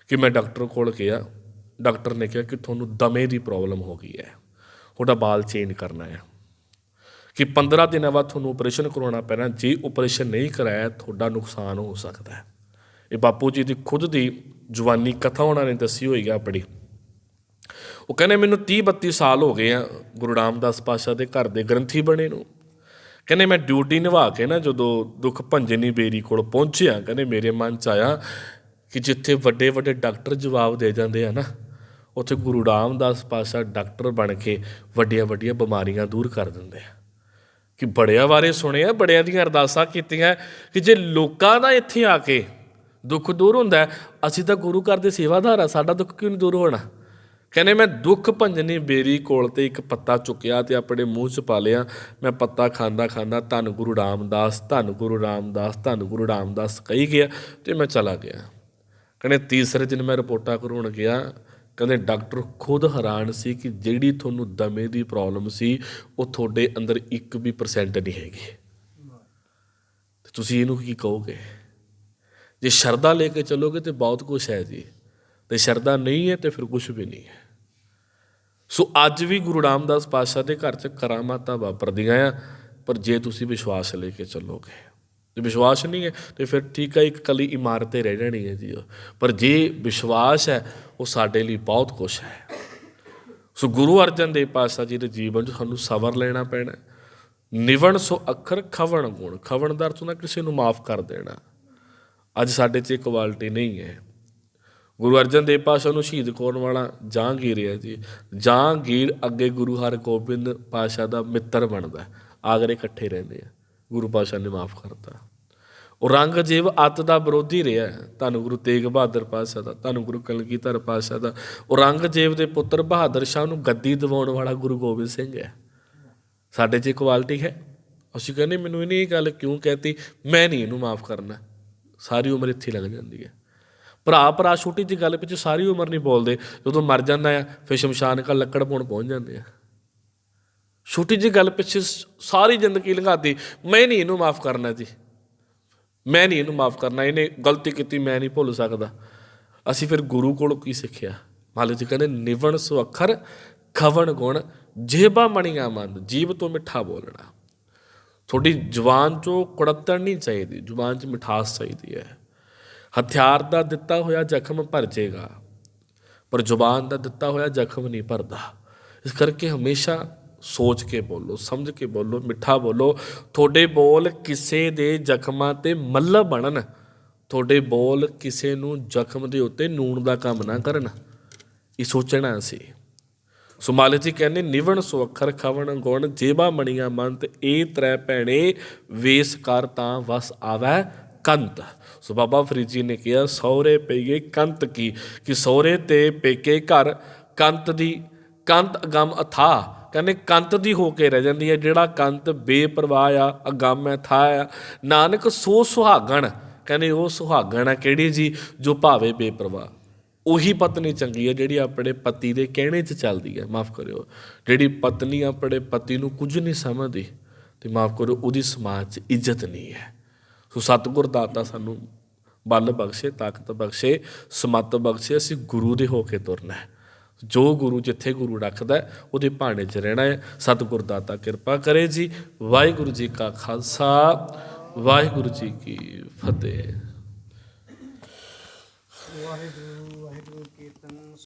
ਕਿ ਮੈਂ ਡਾਕਟਰ ਕੋਲ ਗਿਆ। ਡਾਕਟਰ ਨੇ ਕਿਹਾ ਕਿ ਤੁਹਾਨੂੰ ਦਮੇ ਦੀ ਪ੍ਰੋਬਲਮ ਹੋ ਗਈ ਹੈ। ਤੁਹਾਡਾ ਬਾਲ ਚੇਂਜ ਕਰਨਾ ਹੈ। ਕਿ 15 ਦਿਨਾਂ ਬਾਅਦ ਤੁਹਾਨੂੰ ਆਪਰੇਸ਼ਨ ਕਰਵਾਉਣਾ ਪੈਣਾ। ਜੇ ਆਪਰੇਸ਼ਨ ਨਹੀਂ ਕਰਾਇਆ, ਤੁਹਾਡਾ ਨੁਕਸਾਨ ਹੋ ਸਕਦਾ ਹੈ। ਇਹ ਬਾਪੂ ਜੀ ਦੀ ਖੁਦ ਦੀ ਜਵਾਨੀ ਕਥਾ ਉਹਨਾਂ ਨੇ ਦੱਸੀ ਹੋਈ ਹੈ ਆਪਣੀ। ਉਹ ਕਹਿੰਦੇ ਮੈਨੂੰ 30 32 ਸਾਲ ਹੋ ਗਏ ਆ ਗੁਰੂ ਰਾਮਦਾਸ ਪਾਸ਼ਾ ਦੇ ਘਰ ਦੇ ਗ੍ਰੰਥੀ ਬਣੇ ਨੂੰ। ਕਹਿੰਦੇ ਮੈਂ ਡਿਊਟੀ ਨਿਭਾ ਕੇ ਨਾ ਜਦੋਂ ਦੁੱਖ ਭੰਜਨੀ ਬੇਰੀ ਕੋਲ ਪਹੁੰਚਿਆ, ਕਹਿੰਦੇ ਮੇਰੇ ਮਨ ਚ ਆਇਆ ਕਿ ਜਿੱਥੇ ਵੱਡੇ ਵੱਡੇ ਡਾਕਟਰ ਜਵਾਬ ਦੇ ਜਾਂਦੇ ਆ ਨਾ, ਉੱਥੇ ਗੁਰੂ ਰਾਮਦਾਸ ਪਾਸ਼ਾ ਡਾਕਟਰ ਬਣ ਕੇ ਵੱਡੀਆਂ ਵੱਡੀਆਂ ਬਿਮਾਰੀਆਂ ਦੂਰ ਕਰ ਦਿੰਦੇ ਆ। ਕਿ ਬੜਿਆਂ ਬਾਰੇ ਸੁਣਿਆ, ਬੜਿਆਂ ਦੀਆਂ ਅਰਦਾਸਾਂ ਕੀਤੀਆਂ ਕਿ ਜੇ ਲੋਕਾਂ ਦਾ ਇੱਥੇ ਆ ਕੇ ਦੁੱਖ ਦੂਰ ਹੁੰਦਾ, ਅਸੀਂ ਤਾਂ ਗੁਰੂ ਘਰ ਦੇ ਸੇਵਾਦਾਰ ਆ, ਸਾਡਾ ਦੁੱਖ ਕਿਉਂ ਨਹੀਂ ਦੂਰ ਹੋਣਾ? ਕਹਿੰਦੇ ਮੈਂ ਦੁੱਖ ਭੰਜਨੀ ਬੇਰੀ ਕੋਲ ਤੇ ਇੱਕ ਪੱਤਾ ਚੁੱਕਿਆ ਤੇ ਆਪਣੇ ਮੂੰਹ 'ਚ ਪਾ ਲਿਆ। ਮੈਂ ਪੱਤਾ ਖਾਂਦਾ ਖਾਂਦਾ ਧੰਨ ਗੁਰੂ ਰਾਮਦਾਸ, ਧੰਨ ਗੁਰੂ ਰਾਮਦਾਸ, ਧੰਨ ਗੁਰੂ ਰਾਮਦਾਸ ਕਹੀ ਗਿਆ ਤੇ ਮੈਂ ਚਲਾ ਗਿਆ। ਕਹਿੰਦੇ ਤੀਸਰੇ ਦਿਨ ਮੈਂ ਰਿਪੋਰਟਾਂ ਕਰਵਾਉਣ ਗਿਆ। ਕਹਿੰਦੇ ਡਾਕਟਰ ਖੁਦ ਹੈਰਾਨ ਸੀ ਕਿ ਜਿਹੜੀ ਤੁਹਾਨੂੰ ਦਮੇ ਦੀ ਪ੍ਰੋਬਲਮ ਸੀ, ਉਹ ਤੁਹਾਡੇ ਅੰਦਰ 1 ਵੀ ਪਰਸੈਂਟ ਨਹੀਂ ਹੈਗੀ। ਤੇ ਤੁਸੀਂ ਇਹਨੂੰ ਕੀ ਕਹੋਗੇ? ਜੇ ਸ਼ਰਧਾ ਲੈ ਕੇ ਚੱਲੋਗੇ ਤੇ ਬਹੁਤ ਕੁਝ ਹੈ ਜੀ। ਤੇ ਸ਼ਰਧਾ ਨਹੀਂ ਹੈ ਤੇ ਫਿਰ ਕੁਝ ਵੀ ਨਹੀਂ ਹੈ। ਸੋ ਅੱਜ ਵੀ ਗੁਰੂ ਰਾਮਦਾਸ ਪਾਤਸ਼ਾਹ ਦੇ ਘਰ 'ਚ ਕਰਾਮਾਤਾਂ ਵਾਪਰਦੀਆਂ ਆ, ਪਰ ਜੇ ਤੁਸੀਂ ਵਿਸ਼ਵਾਸ ਲੈ ਕੇ ਚੱਲੋਗੇ, ਜੇ ਵਿਸ਼ਵਾਸ ਨਹੀਂ ਹੈ, ਤੇ ਫਿਰ ਠੀਕ ਹੈ ਇੱਕ ਕਲੀ ਇਮਾਰਤ ਹੀ ਰਹਿ ਜਾਣੀ ਹੈ ਜੀ ਉਹ। ਪਰ ਜੇ ਵਿਸ਼ਵਾਸ ਹੈ, ਉਹ ਸਾਡੇ ਲਈ ਬਹੁਤ ਕੁਝ ਹੈ। ਸੋ ਗੁਰੂ ਅਰਜਨ ਦੇਵ ਪਾਤਸ਼ਾਹ ਜੀ ਦੇ ਜੀਵਨ 'ਚ ਸਾਨੂੰ ਸਬਰ ਲੈਣਾ ਪੈਣਾ ਨਿਵਣ ਸੋ ਅੱਖਰ ਖਵਣ ਗੁਣ ਖਵਣ ਦਾ ਅਰਥ ਹੁੰਦਾ ਕਿਸੇ ਨੂੰ ਮਾਫ ਕਰ ਦੇਣਾ। ਅੱਜ ਸਾਡੇ 'ਚ ਇਹ ਕੁਆਲਿਟੀ ਨਹੀਂ ਹੈ। ਗੁਰੂ ਅਰਜਨ ਦੇਵ ਪਾਤਸ਼ਾਹ ਨੂੰ ਸ਼ਹੀਦ ਕਰਨ ਵਾਲਾ? ਜਹਾਂਗੀਰ ਹੈ ਜੀ। ਜਹਾਂਗੀਰ ਅੱਗੇ ਗੁਰੂ ਹਰਗੋਬਿੰਦ ਪਾਤਸ਼ਾਹ ਦਾ ਮਿੱਤਰ ਬਣਦਾ ਆਗਰੇ ਇਕੱਠੇ ਰਹਿੰਦੇ ਆ। ਗੁਰੂ ਪਾਤਸ਼ਾਹ ਨੇ ਮਾਫ ਕਰਤਾ। ਔਰੰਗਜ਼ੇਬ ਅੱਤ ਦਾ ਵਿਰੋਧੀ ਰਿਹਾ ਹੈ। ਧੰਨ ਗੁਰੂ ਤੇਗ ਬਹਾਦਰ ਪਾਤਸ਼ਾਹ ਦਾ ਧੰਨ ਗੁਰੂ ਕਲਗੀਧਰ ਪਾਤਸ਼ਾਹ ਦਾ ਔਰੰਗਜ਼ੇਬ ਦੇ ਪੁੱਤਰ ਬਹਾਦਰ ਸ਼ਾਹ ਨੂੰ ਗੱਦੀ ਦਿਵਾਉਣ ਵਾਲਾ ਗੁਰੂ ਗੋਬਿੰਦ ਸਿੰਘ ਹੈ। ਸਾਡੇ 'ਚ ਕੁਆਲਿਟੀ ਹੈ। ਅਸੀਂ ਕਹਿੰਦੇ, ਮੈਨੂੰ ਇਹਨੇ ਇਹ ਗੱਲ ਕਿਉਂ ਕਹਿਤੀ? ਮੈਂ ਨਹੀਂ ਇਹਨੂੰ ਮਾਫ ਕਰਨਾ। ਸਾਰੀ ਉਮਰ ਇੱਥੇ ਲੱਗ ਜਾਂਦੀ ਹੈ। ਭਰਾ ਭਰਾ ਛੋਟੀ ਜਿਹੀ ਗੱਲ ਪਿੱਛੇ ਸਾਰੀ ਉਮਰ ਨਹੀਂ ਬੋਲਦੇ। ਜਦੋਂ ਮਰ ਜਾਂਦਾ ਆ, ਫਿਰ ਸ਼ਮਸ਼ਾਨ ਘਰ ਲੱਕੜ ਪਾਉਣ ਪਹੁੰਚ ਜਾਂਦੇ ਆ। ਛੋਟੀ ਜਿਹੀ ਗੱਲ ਪਿੱਛੇ ਸ- ਸਾਰੀ ਜ਼ਿੰਦਗੀ ਲੰਘਾਤੀ। ਮੈਂ ਨਹੀਂ ਇਹਨੂੰ ਮਾਫ ਕਰਨਾ ਜੀ। ਮੈਂ ਨਹੀਂ ਇਹਨੂੰ ਮਾਫ ਕਰਨਾ। ਇਹਨੇ ਗਲਤੀ ਕੀਤੀ, ਮੈਂ ਨਹੀਂ ਭੁੱਲ ਸਕਦਾ। ਅਸੀਂ ਫਿਰ ਗੁਰੂ ਕੋਲੋਂ ਕੀ ਸਿੱਖਿਆ? ਮਾਲਕ ਜੀ ਕਹਿੰਦੇ, ਨਿਵਣ ਸੋ ਅੱਖਰ ਖਵਣ ਗੁਣ, ਜੇਬਾ ਮਣੀਆਂ ਮੰਦ, ਜੀਭ ਤੋਂ ਮਿੱਠਾ ਬੋਲਣਾ। ਤੁਹਾਡੀ ਜ਼ੁਬਾਨ 'ਚੋਂ ਕੁੜੱਤਣ ਨਹੀਂ ਚਾਹੀਦੀ। ਜ਼ੁਬਾਨ 'ਚ ਮਿਠਾਸ ਚਾਹੀਦੀ ਹੈ। ਹਥਿਆਰ ਦਾ ਦਿੱਤਾ ਹੋਇਆ ਜ਼ਖਮ ਭਰ ਜਾਏਗਾ ਪਰ ਜ਼ੁਬਾਨ ਦਾ ਦਿੱਤਾ ਹੋਇਆ ਜ਼ਖਮ ਨਹੀਂ ਭਰਦਾ। ਇਸ ਕਰਕੇ ਹਮੇਸ਼ਾ ਸੋਚ ਕੇ ਬੋਲੋ, ਸਮਝ ਕੇ ਬੋਲੋ, ਮਿੱਠਾ ਬੋਲੋ, ਤੁਹਾਡੇ ਬੋਲ ਕਿਸੇ ਦੇ ਜ਼ਖਮਾਂ ਤੇ ਮੱਲ ਬਣਨ, ਤੁਹਾਡੇ ਬੋਲ ਕਿਸੇ ਨੂੰ ਜ਼ਖਮ ਦੇ ਉੱਤੇ ਨੂਣ ਦਾ ਕੰਮ ਨਾ ਕਰਨ। ਇਹ ਸੋਚਣਾ ਸੀ। ਸੋ ਮਾਲਕ ਜੀ ਕਹਿੰਦੇ, ਨਿਵਣ ਸੋ ਅੱਖਰ, ਖਵਣ ਗੁਣ, ਜੇਬਾ ਮਣੀਆਂ ਮਨ ਤੇ ਇਹ ਤ੍ਰੈ ਭੈਣੇ, ਵੇਸ ਕਰ ਤਾਂ ਵਸ ਆਵੈ ਕੰਤ ਸੋ ਬਾਬਾ ਫਰੀਦ ਜੀ ਨੇ ਕਿਹਾ, ਸਹੁਰੇ ਪਈਏ ਕੰਤ ਕੀ? ਕਿ ਸਹੁਰੇ ਤੇ ਪੇਕੇ ਘਰ ਕੰਤ ਦੀ ਕੰਤ ਅਗੰਮ ਅਥਾ। ਕਹਿੰਦੇ ਕੰਤ ਦੀ ਹੋ ਕੇ ਰਹਿ ਜਾਂਦੀ ਹੈ, ਜਿਹੜਾ ਕੰਤ ਬੇਪਰਵਾਹ ਆ, ਅਗੰਮ ਹੈ ਥਾ ਆ ਨਾਨਕ ਸੋ ਸੁਹਾਗਣ। ਕਹਿੰਦੇ ਉਹ ਸੁਹਾਗਣ ਆ ਕਿਹੜੀ ਜੀ? ਜੋ ਭਾਵੇ ਬੇਪਰਵਾਹ। ਉਹੀ ਪਤਨੀ ਚੰਗੀ ਹੈ ਜਿਹੜੀ ਆਪਣੇ ਪਤੀ ਦੇ ਕਹਿਣੇ 'ਚ ਚੱਲਦੀ ਹੈ। ਮਾਫ ਕਰਿਓ। ਜਿਹੜੀ ਪਤਨੀ ਆਪਣੇ ਪਤੀ ਨੂੰ ਕੁਝ ਨਹੀਂ ਸਮਝਦੀ, ਤੇ ਮਾਫ ਕਰਿਓ, ਉਹਦੀ ਸਮਾਜ 'ਚ ਇੱਜ਼ਤ ਨਹੀਂ ਹੈ। ਸੋ ਸਤਿਗੁਰ ਦਾਤਾ ਸਾਨੂੰ ਬਲ ਬਖਸ਼ੇ, ਤਾਕਤ ਬਖਸ਼ੇ, ਸਮਤ ਬਖਸ਼ੇ, ਅਸੀਂ ਗੁਰੂ ਦੇ ਹੋ ਕੇ ਤੁਰਨਾ ਹੈ। ਜੋ ਗੁਰੂ ਜਿੱਥੇ ਗੁਰੂ ਰੱਖਦਾ ਉਹਦੇ ਭਾਣੇ 'ਚ ਰਹਿਣਾ ਹੈ। ਸਤਿਗੁਰ ਦਾਤਾ ਕਿਰਪਾ ਕਰੇ ਜੀ। ਵਾਹਿਗੁਰੂ ਜੀ ਕਾ ਖਾਲਸਾ, ਵਾਹਿਗੁਰੂ ਜੀ ਕੀ ਫਤਿਹ। ਵਾਹਿਗੁਰੂ